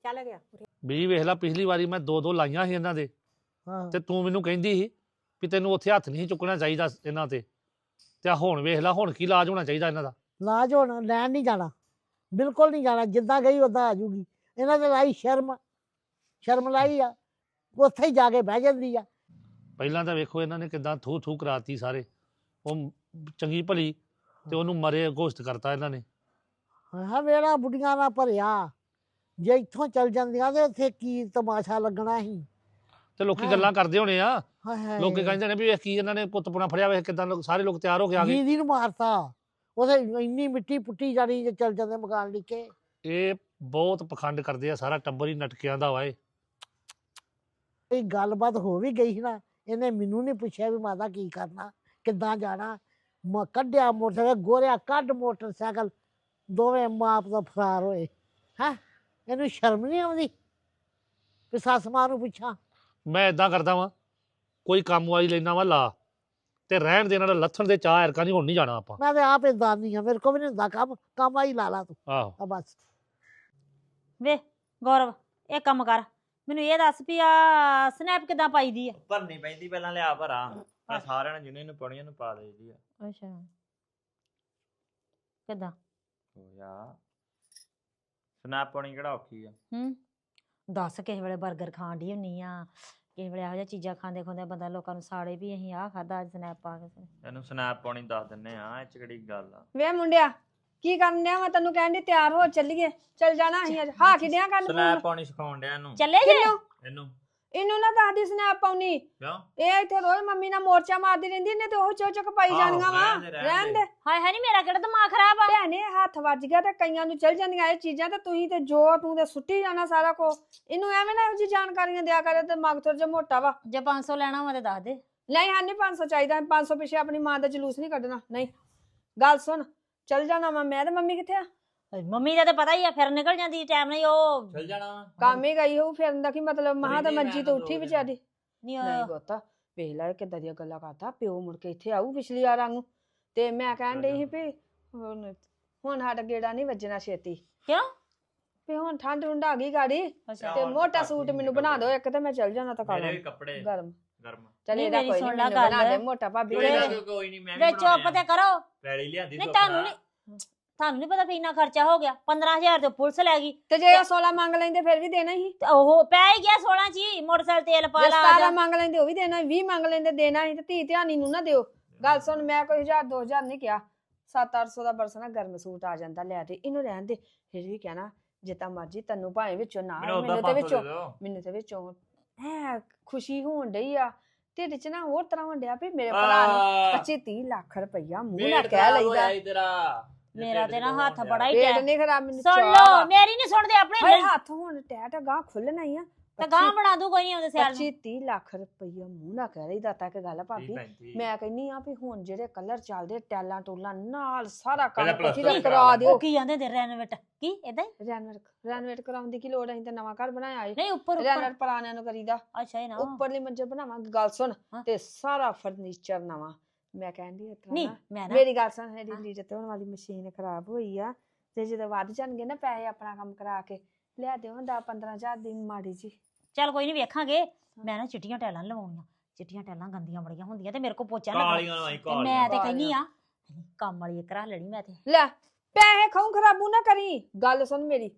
ਚੱਲ ਗਿਆ ਵੀ ਵੇਖ ਲਾ ਪਿਛਲੀ ਵਾਰੀ ਮੈਂ ਦੋ ਦੋ ਲਾਈਆਂ ਸੀ ਇਹਨਾਂ ਦੇ ਹਾਂ ਤੇ ਤੂੰ ਮੈਨੂੰ ਕਹਿੰਦੀ ਸੀ ਵੀ ਤੈਨੂੰ ਉੱਥੇ ਹੱਥ ਨਹੀਂ ਚੁੱਕਣਾ ਚਾਹੀਦਾ ਇਹਨਾਂ ਤੇ। ਤੇ ਆਹ ਹੁਣ ਵੇਖ ਲਾ ਹੁਣ ਕੀ ਇਲਾਜ ਹੋਣਾ ਚਾਹੀਦਾ ਇਹਨਾਂ ਦਾ। ਲਾਜ ਹੋਣਾ ਲੈਣ ਨਹੀਂ ਜਾਣਾ। ਬਿਲਕੁਲ ਨਹੀਂ ਜਾਣਾ ਜਿੱਦਾਂ ਗਈ ਉਦਾਂ ਆ ਜੂਗੀ। ਇਹਨਾਂ ਦੇ ਲਾਈ ਸ਼ਰਮ ਸ਼ਰਮ ਲਾਈ ਆ। ਉੱਥੇ ਹੀ ਜਾ ਕੇ ਬਹਿ ਜਾਂਦੀ ਆ। ਪਹਿਲਾਂ ਤਾਂ ਵੇਖੋ ਇਹਨਾਂ ਨੇ ਕਿਦਾਂ ਥੂ ਥੂ ਕਰਾਤੀ ਸਾਰੇ। ਉਹ ਚੰਗੀ ਭਲੀ ਤੇ ਉਹਨੂੰ ਮਰੇ ਘੋਸ਼ਟ ਕਰਤਾ ਇਹਨਾਂ ਨੇ। ਹਾਂ ਵੇੜਾ ਬੁੱਢੀਆਂ ਨਾਲ ਭਰਿਆ। ਜੇ ਇੱਥੋਂ ਚੱਲ ਜਾਂਦੀਆਂ ਤੇ ਉੱਥੇ ਕੀ ਤਮਾਸ਼ਾ ਲੱਗਣਾ ਸੀ? ਤੇ ਲੋਕੀ। ਗੱਲਾਂ ਕਰਦੇ ਹੋਣੇ ਆ। ਹਾਏ ਹਾਏ। ਲੋਕੀ ਕਹਿੰਦੇ ਨੇ ਵੀ ਇਹ ਕੀ ਇਹਨਾਂ ਨੇ ਪੁੱਤ ਪੁਣਾ ਫੜਿਆ ਵੇ ਕਿਦਾਂ ਲੋਕ ਸਾਰੇ ਲੋਕ ਤਿਆਰ ਹੋ ਕੇ ਆ ਗਏ। ਦੀਦੀ ਨੂੰ ਮਾਰਤਾ। ਉਹਦੇ ਇੰਨੀ ਮਿੱਟੀ ਪੁੱਟੀ ਜਾਣੀ ਜੇ ਚੱਲ ਜਾਂਦੇ ਮਕਾਨ ਲਿਖੇ ਇਹ ਬਹੁਤ ਪਖੰਡ ਕਰਦੇ ਆ ਸਾਰਾ ਟੱਬਰ ਹੀ ਨਟਕਿਆਂ ਦਾ ਵਾ ਇਹ। ਇਹ ਗੱਲਬਾਤ ਹੋ ਵੀ ਗਈ ਸੀ ਨਾ ਇਹਨੇ ਮੈਨੂੰ ਨਹੀਂ ਪੁੱਛਿਆ ਵੀ ਮਾਤਾ ਕੀ ਕਰਨਾ ਕਿੱਦਾਂ ਜਾਣਾ। ਮ ਕੱਢਿਆ ਮੋਟਰਸਾਈਕਲ ਗੋਰਿਆ ਕੱਢ ਮੋਟਰਸਾਈਕਲ ਦੋਵੇਂ ਮਾਪ ਦਾ ਫਰਾਰ ਹੋਏ। ਹੈ? ਇਹਨੂੰ ਸ਼ਰਮ ਨਹੀਂ ਆਉਂਦੀ? ਵੀ ਸੱਸ ਮਾਂ ਨੂੰ ਪੁੱਛਾਂ। ਮੈਂ ਇਦਾਂ ਕਰਦਾ ਵਾਂ ਕੋਈ ਕੰਮ ਵਾਲੀ ਲੈਣਾ ਵਾ ਲਾ। ਤੇ ਰਹਿਣ ਦੇ ਨਾਲ ਲੱਥਣ ਦੇ ਚਾਹ ਐਰਕਾਂ ਨਹੀਂ ਹੁਣ ਨਹੀਂ ਜਾਣਾ ਆਪਾਂ। ਮੈਂ ਤੇ ਆਪ ਇਦਾਂ ਨਹੀਂ ਆ ਮੇਰੇ ਕੋਲ ਵੀ ਨਹੀਂ ਹੁੰਦਾ ਕੰਮ ਕੰਮ ਆਈ ਲਾ ਲਾ ਤੂੰ। ਆਹੋ। ਆ ਬਸ। ਵੇ ਗੌਰਵ ਇਹ ਕੰਮ ਕਰ ਮੈਨੂੰ ਇਹ ਦੱਸ ਵੀ ਆ ਸਨੈਪ ਕਿਦਾਂ ਪਾਈਦੀ ਆ? ਭਰਨੀ ਪੈਂਦੀ ਪਹਿਲਾਂ ਲਿਆ ਭਰਾ ਆ ਸਾਰਿਆਂ ਨੇ ਜਿਹਨੇ ਨੂੰ ਪਾਉਣੀ ਨੂੰ ਪਾ ਦੇਈਦੀ ਆ। ਅੱਛਾ। ਕਿਦਾਂ? ਹੋ ਜਾ ਸਨੈਪ ਪਾਉਣੀ ਕਿਹੜਾ ਔਖੀ ਆ? ਹੂੰ। ਦੱਸ ਕਿਸੇ ਵੇਲੇ 버ਗਰ ਖਾਣ ਦੀ ਹੁੰਨੀ ਆ ਕਿਸੇ ਵੇਲੇ ਇਹੋ ਜਿਹੀਆਂ ਚੀਜ਼ਾਂ ਖਾਂਦੇ ਖੁੰਦੇ ਬੰਦਾ ਲੋਕਾਂ ਨੂੰ ਸਾੜੇ ਵੀ ਅਸੀਂ ਆਹ ਖਾਦਾ ਅੱਜ ਸਨੈਪ ਪਾ ਕੇ ਇਹਨੂੰ ਸਨੈਪ ਪਾਉਣੀ ਦੱਸ ਦਿੰਨੇ ਆ ਇਹ ਚ ਕਿਹੜੀ ਗੱਲ ਆ? ਵੇ ਮੁੰਡਿਆ ਕੀ ਕਰਨ ਡਿਆ ਮੈਂ ਤੈਨੂੰ ਕਹਿਣ ਦੀ ਤਿਆਰ ਹੋ ਚੱਲੀਏ। ਚੱਲ ਜਾਣਾ ਅਸੀਂ ਅੱਜ। ਹਾਂ ਖਿਡਿਆ ਕਰਨ ਸਨੈਪ ਪਾਉਣੀ ਸਿਖਾਉਣ ਡਿਆ ਇਹਨੂੰ। ਚੱਲੇ ਜੇ? ਕਿੰਨੂ? ਇਹਨੂੰ। ਇਹਨੂੰ ਨਾ ਦੱਸਦੀ ਸਨੈਪ ਪਾਉਣੀ ਕਿਉਂ? ਇਹ ਇੱਥੇ ਰੋਜ਼ ਮੰਮੀ ਨਾਲ ਮੋਰਚਾ ਮਾਰਦੀ ਰਹਿੰਦੀ ਨੇ ਤੇ ਉਹ ਚੋ ਚੁੱਕ ਪਾਈ ਆਹੋ, ਜਾਣੀਆਂ ਵਾ। ਰਹਿਣ ਦੇ, ਰਹਿਣ ਰਹਿਣ ਦੇ। ਦੇ। ਹਾਏ ਹਾਏ ਨੀ ਮੇਰਾ ਕਿਹੜਾ ਦਿਮਾਗ ਖਰਾਬ ਆ? ਭੈਣੇ ਹੱਥ ਵੱਜ ਗਿਆ ਤੇ ਕਈਆਂ ਨੂੰ ਚਲ ਜਾਂਦੀਆਂ ਇਹ ਚੀਜ਼ਾਂ ਤੇ ਤੁਸੀਂ ਤੇ ਜੋ ਤੂੰ ਤੇ ਸੁੱਟੀ ਜਾਣਾ ਸਾਰਾ ਕੋ ਇਹਨੂੰ ਐਵੇਂ ਨਾ ਇਹੋ ਜਿਹੀ ਜਾਣਕਾਰੀਆਂ ਦਿਆ ਕਰੇ ਤੇ ਮਗਜ ਥੋੜਾ ਜਿਹਾ ਮੋਟਾ ਵਾ। ਜੇ 500 ਲੈਣਾ ਹੋਵੇ ਤੇ ਦੱਸ ਦੇ। ਨਹੀਂ ਹਾਂ ਨਹੀਂ 500 ਚਾਹੀਦਾ। 500 ਪਿੱਛੇ ਆਪਣੀ ਮਾਂ ਦਾ ਜਲੂਸ ਨਹੀਂ ਕੱਢਣਾ। ਨਹੀਂ ਗੱਲ ਸੁਣ ਚੱਲ ਜਾਣਾ ਵਾ। ਮੈਂ ਤੇ ਮੰਮੀ ਕਿੱਥੇ ਆ? ਮੰਮੀ ਦਾ ਤੇ ਪਤਾ ਹੀ ਆ ਫਿਰ ਨਿਕਲ ਜਾਂਦੀ ਟਾਈਮ ਨਹੀਂ ਉਹ ਚੱਲ ਜਾਣਾ ਵਾ। ਕੰਮ ਹੀ ਗਈ ਹੋਊ ਫਿਰਨ ਦਾ ਕੀ ਮਤਲਬ? ਮਹਾ ਤਾਂ ਨਹੀਂ, ਮੰਜੀ ਮੈਂ ਤੋਂ ਤਾਂ ਉੱਠੀ ਦੋ ਦਿਨ- ਵਿਚਾਰੀ। ਨਹੀਂ ਨਹੀਂ ਉਹ- ਬੋਤਾ ਵੇਖ ਲੈ ਕਿੱਦਾਂ ਦੀਆਂ ਗੱਲਾਂ ਕਰਦਾ ਪਿਓ ਮੁੜ ਕੇ ਇੱਥੇ ਆਊ ਪਿਛਲੀ ਵਾਰ ਵਾਂਗੂ। ਤੇ ਮੈਂ ਕਹਿਣ ਡਈ ਸੀ ਵੀ ਹੁਣ ਹੁਣ ਸਾਡਾ ਗੇੜਾ ਨਹੀਂ ਵੱਜਣਾ ਛੇਤੀ। ਕਿਉਂ? ਵੀ ਹੁਣ ਠੰਡ ਠੰਡ ਆ ਗਈ ਗਾੜੀ ਅੱਛਾ। ਤੇ ਹੁਣ ਮੋਟਾ ਸੂਟ ਮੈਨੂੰ ਬਣਾ। ਦਿਓ ਇੱਕ ਤੇ ਮੈਂ ਚੱਲ ਜਾਣਾ ਤਾਂ ਮੇਰੇ ਕਾਲਾ ਕੱਪੜੇ ਗਰਮ। ਗਰਮ। ਚੱਲ ਨਹੀਂ, ਇਹਦਾ ਮੇਰੀ ਕੋਈ ਸੁਣ ਨਹੀਂ ਲੈ ਮੈਨੂੰ ਬਣਾ ਗੱਲ। ਦੇ ਮੋਟਾ ਭਾਬੀ। ਕੋਈ ਨਾ। ਕੋਈ ਨਹੀਂ ਮੈਂ ਵੀ ਵੇ ਚੁੱਪ ਤੇ ਕਰੋ। ਪੈਲੀ ਲਿਆਂਦੀ ਨਹੀਂ ਤੁਹਾਨੂੰ। ਨਹੀਂ। ਤੁਹਾਨੂੰ ਨਹੀਂ ਪਤਾ ਵੀ ਇੰਨਾ ਖਰਚਾ ਹੋ ਗਿਆ 15000 ਤੇ ਪੁਲਿਸ ਲੈ ਗਈ। ਤੇ ਜੇ ਉਹ 16 ਮੰਗ ਲੈਂਦੇ ਫਿਰ ਵੀ ਦੇਣਾ ਹੀ। ਤੇ ਉਹ ਪੈ ਹੀ ਗਿਆ 16 ਚ ਹੀ ਮੋਟਰਸਾਈਕਲ ਤੇਲ ਪਾ ਜੇ ਲਾ 17 ਜਾ। ਮੰਗ ਲੈਂਦੇ ਉਹ ਵੀ ਦੇਣਾ 20 ਮੰਗ ਲੈਂਦੇ ਦੇਣਾ ਹੀ ਤੇ ਧੀ ਧਿਆਨੀ ਨੂੰ ਨਾ ਦਿਓ। ਗੱਲ ਸੁਣ ਮੈਂ ਕੋਈ 1000 2000 ਨਹੀਂ ਕਿਹਾ। 7-800 ਦਾ ਬਰਸ ਨਾ ਗਰਮ ਸੂਟ ਆ ਜਾਂਦਾ ਲੈ ਦੇ ਇਹਨੂੰ ਰਹਿਣ ਦੇ। ਫਿਰ ਵੀ ਕਹਿਣਾ ਜਿੱਤਾ ਮਰਜ਼ੀ ਤੈਨੂੰ ਭਾਵੇਂ ਵਿੱਚੋਂ ਨਾ ਮੈਨੂੰ ਤੇ 500 ਵਿੱਚੋਂ ਮੈਨੂੰ ਤੇ ਵਿੱਚੋਂ ਹੈ ਖੁਸ਼ੀ ਹੋਣ ਡਈ ਆ। ਢਿੱਡ 'ਚ ਨਾ ਹੋਰ ਤਰ੍ਹਾਂ ਹੋਣ ਡਿਆ ਵੀ ਮੇਰੇ ਭਰਾ ਨੂੰ ਆ। 25 30 ਲੱਖ ਰੁਪਈਆ ਮੂੰਹ ਨਾਲ ਕਹਿ ਲਈਦਾ। ਮੇਰਾ ਤੇ ਨਾ ਹੱਥ ਬੜਾ ਹੀ ਪੇਟ ਟੈ- ਨਹੀਂ ਖਰਾਬ ਮੈਨੂੰ ਸੁਣ ਲਓ। ਮੇਰੀ ਨਹੀਂ ਸੁਣਦੇ ਆਪਣੇ ਦਿਲ- ਹੱਥ ਹੁਣ ਟੈਟ ਗਾਂ ਖੁੱਲਣਾ ਹੀ ਆ। ਤੇ ਗਾਂ ਬਣਾ ਦੂ ਕੋਈ ਨਹੀਂ ਉਹਦੇ ਸਿਆਲ 25 30 ਲੱਖ ਰੁਪਈਆ ਮੂੰਹ ਨਾਲ ਕਹਿ ਲਈਦਾ ਤੱਕ ਗੱਲ ਆ ਭਾਬੀ। ਮੈਂ ਕਹਿੰਨੀ ਆ ਵੀ ਹੁਣ ਜਿਹੜੇ ਕਲਰ ਚੱਲਦੇ ਟੈਲਾਂ ਟੂਲਾਂ ਨਾਲ ਸਾਰਾ ਕੰਮ ਪਹਿਲਾਂ ਦਾ ਕਰਾ ਕਰਾ ਦਿਓ। ਉਹ ਕੀ ਜਾਂਦੇ ਦੇ ਰੈਨੋਵੇਟ? ਕੀ ਇਦਾਂ ਹੀ? ਰੈਨੋਵੇਟ ਰੈਨੋਵੇਟ ਕਰਾਉਣ ਦੀ ਕੀ ਲੋੜ ਹੈ ਅਸੀਂ ਤਾਂ ਨਵਾਂ ਘਰ ਬਣਾਇਆ ਏ। ਨਹੀਂ ਉੱਪਰ ਉੱਪਰ ਰੈਨੋਵੇਟ ਪੁਰਾਣਿਆਂ ਨੂੰ ਕਰੀਦਾ। ਅੱਛਾ ਇਹ ਨਾ। ਉੱਪਰਲੀ ਮੰਜ਼ਿਲ ਬਣਾਵਾਂਗੇ। ਗੱਲ ਸੁਣ ਹਾਂ। ਤੇ ਸਾਰਾ ਫਰਨੀਚਰ ਨਵਾਂ। ਮੈਂ ਕਹਿੰਦੀ ਇਸ ਤਰ੍ਹਾਂ ਨਹੀਂ ਨਾ ਮੈਂ ਨਾ ਮੇਰੀ ਗੱਲ ਸੁਣ ਮੇਰੀ ਹਾਂ। ਲੀਡਰ ਧੋਣ ਵਾਲੀ ਮਸ਼ੀਨ ਖਰਾਬ ਹੋਈ ਆ ਤੇ ਜਦੋਂ ਵੱਧ ਜਾਣਗੇ ਨਾ ਪੈਸੇ ਆਪਣਾ ਕੰਮ ਕਰਾ ਕੇ ਲਿਆ ਦਿਓ 10 15000 ਦੀ ਮਾੜੀ ਜੀ ਚੱਲ ਕੋਈ ਨਹੀਂ ਵੇਖਾਂਗੇ ਮੈਂ ਨਾ ਚਿੱਟੀਆਂ ਟੈਲਾਂ ਲਵਾਉਣੀਆਂ ਚਿੱਟੀਆਂ ਟੈਲਾਂ ਗੰਦੀਆਂ ਬੜੀਆਂ ਹੁੰਦੀਆਂ ਤੇ ਮੇਰੇ ਕੋਲ ਪੋਚਾ ਕਾਲੀਆਂ ਵਾਲੀ ਤੇ ਕਾਲੀਆਂ। ਮੈਂ ਤੇ। ਕਹਿੰਨੀ ਆ ਕੰਮ ਵਾਲੀ ਕਰਾ ਲੈਣੀ ਮੈਂ ਤੇ। ਲੈ ਪੈਸੇ ਖਾਉ ਖਰਾਬੂ ਨਾ ਕਰੀ। ਗੱਲ ਸੁਣ ਮੇਰੀ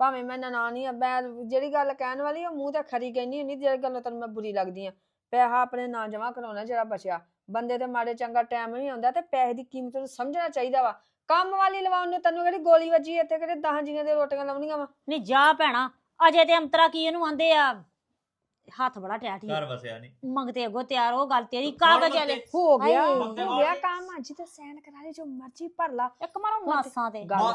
ਭਾਵੇਂ ਮੈਂ ਨਨਾਣੀ ਆ ਮੈਂ ਜਿਹੜੀ ਗੱਲ ਕਹਿਣ ਵਾਲੀ ਆ ਮੂੰਹ ਤੇ ਖਰੀ ਕਹਿਨੀ ਹੁੰਦੀ ਜਿਹੜੀ ਗੱਲ ਤੈਨੂੰ ਮੈਂ ਬੁਰੀ ਲੱਗਦੀ ਆ। ਪੈਸਾ ਆਪਣੇ ਨਾਂ ਜਮਾ ਕਰਾਉਣਾ ਜਿਹੜਾ ਬਚਿਆ। ਬੰਦੇ ਤੇ ਮਾੜੇ ਚੰਗਾ ਟਾਈਮ ਨਹੀਂ ਆਉਂਦਾ ਤੇ ਪੈਸੇ ਦੀ ਕੀਮਤ ਨੂੰ ਸਮਝਣਾ ਚਾਹੀਦਾ ਵਾ। ਕੰਮ ਵਾਲੀ ਲਵਾਉਣ ਨੂੰ ਤੈਨੂੰ ਕਿਹੜੀ ਗੋਲੀ ਵੱਜੀ ਇੱਥੇ ਕਿਹੜੇ 10 ਜੀਆਂ ਦੇ ਰੋਟੀਆਂ ਲਾਉਣੀਆਂ ਵਾ? ਨਹੀਂ ਜਾ ਭੈਣਾ ਅਜੇ ਤੇ ਅੰਤਰਾ ਕੀ ਇਹਨੂੰ ਆਂਦੇ ਆ? ਹੱਥ ਬੜਾ ਟੈਟ ਹੀ ਘਰ ਵਸਿਆ ਨਹੀਂ ਮੰਗਤੇ ਅੱਗੋ ਤਿਆਰ ਹੋ ਗੱਲ ਤੇਰੀ ਕਾਗਜ਼ ਵਾਲੇ। ਹੋ ਗਿਆ ਹਾਏ। ਹੋ ਗਿਆ ਕੰਮ ਅੱਜ ਤੇ ਸੈਨ ਕਰਾ ਲਈ ਜੋ ਮਰਜ਼ੀ ਭਰ ਲਾ। ਇੱਕ ਮਾਰੋ ਨਾਸਾਂ ਤੇ ਗੱਲ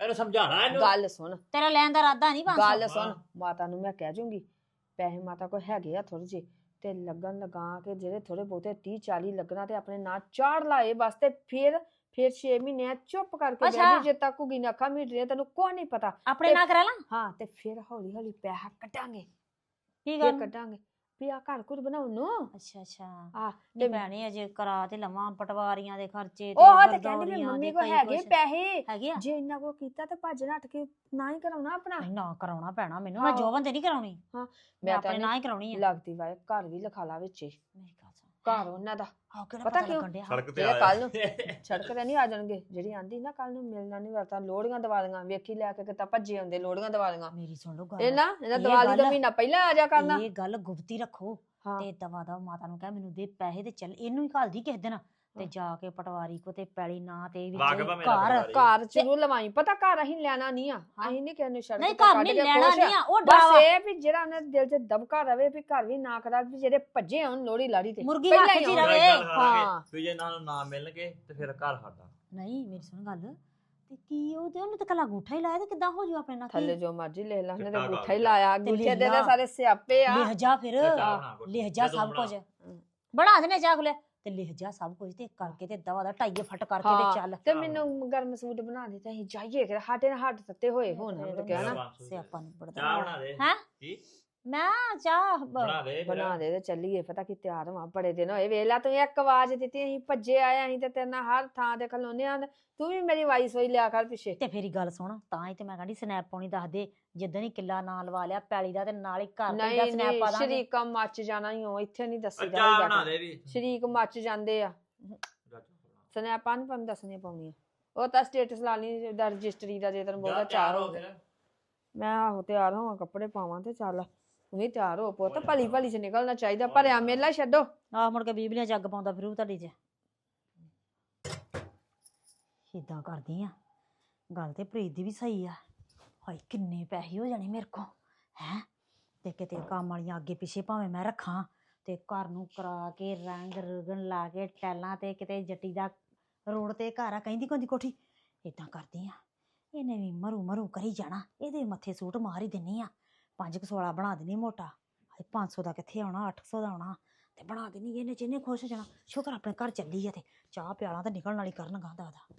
ਇਹਨੂੰ ਸਮਝਾਣਾ ਇਹਨੂੰ। ਗੱਲ ਸੁਣ। ਤੇਰਾ ਲੈਣ ਦਾ ਇਰਾਦਾ ਨਹੀਂ ਬਣ ਗੱਲ। ਸੁਣ ਮਾਤਾ ਨੂੰ ਮੈਂ ਕਹਿ ਜੂੰਗੀ ਪੈਸੇ ਮਾਤਾ ਕੋਲ ਹੈਗੇ ਆ ਥੋੜੇ ਜਿਹੇ। ਤੇ ਲੱਗਣ ਲਗਾ ਕੇ ਜਿਹੜੇ ਥੋੜੇ ਬਹੁਤੇ 30 40 ਲੱਗਣਾ ਤੇ ਆਪਣੇ ਨਾਂ ਚਾੜ ਲਾਏ ਬਸ ਤੇ ਫਿਰ ਫਿਰ 6 ਮਹੀਨੇ ਚੁੱਪ ਕਰਕੇ ਅੱਛਾ। ਜੀ ਤੱਕ ਕੁਗੀ ਨਾ ਅੱਖਾਂ ਮੀਟ ਰਹੀਆਂ ਤੈਨੂੰ ਕੋਈ ਨਹੀਂ ਪਤਾ। ਆਪਣੇ ਨਾਲ ਕਰਾ ਲਾਂ? ਹਾਂ ਤੇ ਫਿਰ ਹੌਲੀ ਹੌਲੀ ਪੈਸਾ ਕੱਢਾਂਗੇ। ਕੀ ਗੱਲ? ਕੱਢਾਂਗੇ। ਵੀ ਆ ਘਰ ਘੁਰ ਬਣਾਉਣ। ਨੂੰ ਅੱਛਾ। ਅੱਛਾ ਆ ਨਹੀਂ ਭੈਣੇ ਅਜੇ ਕਰਾ ਤੇ ਲਵਾਂ ਪਟਵਾਰੀਆਂ ਦੇ ਖਰਚੇ ਉਹ ਤੇ ਕਹਿੰਦੀ ਵੀ ਮੰਮੀ ਕੋ ਹੈਗੇ। ਪੈਸੇ। ਹੈਗੇ ਆ? ਜੇ ਇੰਨਾ ਕੋ ਕੀਤਾ ਤੇ ਭੱਜ ਨੱਠ ਕੇ ਨਾ ਹੀ ਕਰਾਉਣਾ ਆਪਣਾ। ਨਾ ਕਰਾਉਣਾ ਪੈਣਾ ਮੈਨੂੰ। ਮੈਂ। ਜੋਬਨ ਤੇ ਨਹੀਂ ਕਰਾਉਣੀ। ਹਾਂ, ਮੈਂ ਆਪਣੇ ਤਾਂ ਨਾਂ ਹੀ ਕਰਾਉਣੀ ਆ। ਲੱਗਦੀ ਵਾਏ। ਘਰ ਵੀ ਲਿਖਾ ਲਾ ਵਿੱਚੇ। ਘਰ ਉਹਨਾਂ ਦਾ। ਆਹ ਕਿਹੜਾ ਪਤਾ ਪਤਾ ਕਿਉਂ? ਲੱਗਣ ਡਿਆ? ਸੜਕ ਤੇ ਜਿਹੜੇ ਆਇਆ। ਕੱਲ ਨੂੰ ਸੜਕ ਤੇ ਨਹੀਂ ਆ ਜਾਣਗੇ ਜਿਹੜੀ ਆਂਦੀ ਨਾ ਕੱਲ ਨੂੰ ਮਿਲਣਾ ਨਹੀਂ ਵਰਤਾ ਲੋੜੀਆਂ ਦਿਵਾਲੀਆਂ ਵੇਖੀ ਲੈ ਕੇ ਕਿਤਾ ਭੱਜੇ ਆਉਂਦੇ ਲੋੜੀਆਂ ਦਿਵਾਲੀਆਂ ਮੇਰੀ ਸੁਣ ਲਓ ਇਹ ਗੱਲ ਨਾ ਇਹਨਾਂ ਇਹ ਦੀਵਾਲੀ ਦਾ ਗੱਲ- ਮਹੀਨਾ ਪਹਿਲਾਂ ਆ ਜਾ ਕਰਨਾ। ਇਹ ਗੱਲ ਗੁਪਤੀ ਰੱਖੋ ਹਾਂ। ਤੇ ਦਵਾ ਦਾ ਮਾਤਾ ਨੂੰ ਕਹਿ ਮੈਨੂੰ ਦੇ ਪੈਸੇ ਤੇ ਚੱਲ ਇਹਨੂੰ ਹੀ ਘਾਲਦੀ ਕਿਸੇ ਦਿਨ। ਤੇ ਜਾ ਕੇ ਪਟਵਾਰੀ ਕੋ ਤੇ ਪੈਲੀ ਨਾ ਤੇ ਆ ਮੇਰਾ। ਘਰ ਪਟਵਾਰੀ। ਘਰ ਲਵਾਈ। ਪਤਾ ਘਰ ਅਸੀਂ ਲੈਣਾ ਨਹੀਂ ਆ। ਅਸੀਂ ਨਹੀਂ ਨੂੰ ਸੜਕ ਨਹੀਂ ਤੇ ਘਰ ਕੱਢ ਨਹੀਂ ਕੇ ਲੈਣਾ। ਨਹੀਂ ਆ ਉਹ ਬਸ ਇਹ ਵੀ ਜਿਹੜਾ ਉਹਨਾਂ ਦੇ ਦਿਲ 'ਚ ਦਬਕਾ ਰਵੇ ਵੀ ਘਰ ਵੀ ਨਾ ਕਰਾ ਵੀ ਜਿਹੜੇ ਭੱਜੇ ਹੋਣ ਲੋੜੀ ਲਾੜੀ ਤੇ। ਮੁਰਗੀ ਪਹਿਲਾਂ ਹੀ ਰਵੇ। ਹਾਂ। ਵੀ ਜੇ ਇਹਨਾਂ ਨੂੰ ਨਾ ਮਿਲਣਗੇ ਤੇ ਫਿਰ ਘਰ ਸਾਡਾ। ਨਹੀਂ ਮੇਰੀ ਸੁਣ ਗੱਲ। ਤੇ ਕੀ ਉਹ ਤੇ ਉਹਨੇ ਤੇ ਕੱਲਾ ਗੂਠਾ ਹੀ ਲਾਇਆ ਤੇ ਕਿੱਦਾਂ ਹੋ ਜੂ ਆਪਣੇ ਨਾਲ? ਥੱਲੇ ਜੋ ਮਰਜ਼ੀ ਲੈ ਲਾ ਉਹਨੇ ਚਿੱਟਾ ਤੇ ਗੁੱਠਾ ਹੀ। ਲਾਇਆ। ਤੇ ਗੁੱਠੇ ਦੇ ਲਿਆ। ਤਾਂ ਸਾਰੇ ਸਿਆਪੇ ਆ। ਲਿਹਜਾ ਫਿਰ। ਤੇ ਚਾਹ ਬਣਾ ਘੁੱਟ। ਲਿਹਜਾ ਜਦੋਂ ਸਭ ਕੁਝ। ਬਣਾ। ਦੇਣੇ ਜਾ ਖੁਲੇ ਤੇ ਲਿਹਜਾ ਸਭ ਕੁਝ ਤੇ ਕਰਕੇ ਤੇ ਦਵਾ ਦਾ ਢਾਈਏ ਫਟ ਕਰਕੇ ਤੇ ਹਾਂ, ਚੱਲ। ਤੇ। ਮੈਨੂੰ ਗਰਮ ਸੂਟ ਬਣਾ ਦੇ ਤੇ ਅਸੀਂ ਜਾਈਏ ਕਿ ਸਾਡੇ ਨਾਲ ਹੱਟ ਤੱਤੇ ਹੋਏ ਹੋਣ ਤੇ ਤੇ ਕਹਿਣਾ। ਬਣਾ ਦੇ। ਸਿਆਪਾ ਨੂੰ ਬੜਦਾ ਚਾਹ ਬਣਾ ਦੇ। ਹੈਂ? ਕੀ? ਮੈਂ ਚਾਹ ਬਣਾ ਦੇ ਤੇ ਚੱਲੀਏ ਪਤਾ ਕੀ ਤਿਆਰ ਹੋਵਾਂ ਬੜੇ ਦਿਨ ਹੋਏ। ਵੇਖ ਲਾ ਤੂੰ ਇੱਕ ਆਵਾਜ਼ ਦਿੱਤੀ ਅਸੀਂ ਭੱਜੇ ਆਏ ਅਸੀਂ ਤੇ ਤੇਰੇ ਨਾਲ ਹਰ ਥਾਂ ਤੇ ਖਲੋਨੇ ਆ। ਤੂੰ ਵੀ ਮੇਰੀ ਵਾਈ ਸੋਈ ਲਿਆ ਕਰ ਪਿੱਛੇ। ਤੇ ਫੇਰੀ ਗੱਲ ਸੁਣ ਤਾਂ ਹੀ ਤੇ ਮੈਂ ਕਹਿੰਦੀ ਸਨੈਪ ਪਾਉਣੀ ਦੱਸ ਦੇ। ਜਿੱਦਣ ਹੀ ਕਿੱਲਾ ਨਾਂ ਲਵਾ ਲਿਆ ਪੈਲੀ ਦਾ ਤੇ ਨਾਲ ਹੀ ਘਰ ਤੇ ਦਾ ਨਹੀਂ ਸਨੈਪ ਨਹੀਂ ਪਾ ਦਾਂਗੇ ਸ਼ਰੀਕਾ ਮੱਚ ਜਾਣਾ ਹੀ ਹੋ ਇੱਥੇ ਨਹੀਂ ਆ ਦੱਸੀਦਾ ਚਾਹ ਜਾ ਬਣਾ ਕੇ। ਦੇ ਵੀ। ਸ਼ਰੀਕ ਮੱਚ ਜਾਂਦੇ ਆ। ਸਨੈਪਾਂ ਨੂੰ ਤੁਹਾਨੂੰ ਦੱਸਣੀਆਂ ਪਾਉਣੀਆਂ ਉਹ ਤਾਂ ਸਟੇਟਸ ਲਾ ਲਈ ਦਾ ਰਜਿਸਟਰੀ ਦਾ ਜੇ ਤੈਨੂੰ ਬਹੁਤਾ ਚਾਹ ਹੋ ਫਿਰ। ਮੈਂ ਆਹੋ ਤਿਆਰ ਹੋਵਾਂ ਕੱਪੜੇ ਪਾਵਾਂ ਤੇ ਚੱਲ। ਤੂੰ ਵੀ ਤਿਆਰ ਹੋ ਪੁੱਤ ਭਲੀ ਭਲੀ ਚ ਨਿਕਲਣਾ ਚਾਹੀਦਾ ਭਰਿਆ ਮੇਲਾ ਹੀ ਛੱਡੋ। ਆਹ ਮੁੜ ਕੇ ਬੀਬਲੀਆਂ ਜੱਗ ਪਾਉਂਦਾ ਫਿਰੂ ਤੁਹਾਡੀ ਚ। ਇਦਾਂ ਕਰਦੀ ਆ। ਗੱਲ ਤੇ ਪ੍ਰੀਤ ਦੀ ਵੀ ਸਹੀ ਆ। ਹਾਏ, ਕਿੰਨੇ ਪੈਸੇ ਹੋ ਜਾਣੇ ਮੇਰੇ ਕੋ ਹੈ? ਤੇ ਕਿਤੇ ਕੰਮ ਵਾਲੀਆਂ ਅੱਗੇ ਪਿੱਛੇ ਭਾਵੇਂ ਮੈਂ ਰੱਖਾਂ ਤੇ ਘਰ ਨੂੰ ਕਰਾ ਕੇ ਰੰਗ ਰਗਨ ਲਾ ਕੇ ਟੈਲਾਂ ਤੇ ਕਿਤੇ ਜੱਟੀ ਦਾ ਰੋਡ ਤੇ ਘਰ ਆ, ਕਹਿੰਦੀ ਕੋਂਦੀ ਕੋਠੀ। ਇਦਾਂ ਕਰਦੀ ਆ। ਇਹਨੇ ਵੀ ਮਰੂ ਮਰੂ ਕਰੀ ਜਾਣਾ। ਇਹਦੇ ਮੱਥੇ ਸੂਟ ਮਾਰ ਹੀ ਦਿੰਨੀ ਆ। ਪੰਜ ਕੁ ਸੋਲਾ ਬਣਾ ਦੇਣੀ ਮੋਟਾ। ਹਾਏ 500 ਦਾ ਕਿੱਥੇ ਆਉਣਾ 800 ਦਾ ਆਉਣਾ? ਤੇ ਬਣਾ ਦੇਣੀ ਇਹਨੇ ਜਿੰਨੇ ਖੁਸ਼ ਹੋ ਜਾਣਾ, ਸ਼ੁਕਰ ਆਪਣੇ ਘਰ ਚੱਲੀ ਆ ਤੇ। ਚਾਹ ਪਿਆਲਾ ਤਾਂ ਨਿਕਲਣ ਵਾਲੀ ਕਰਨ ਗਾਂਦਾ ਦਾ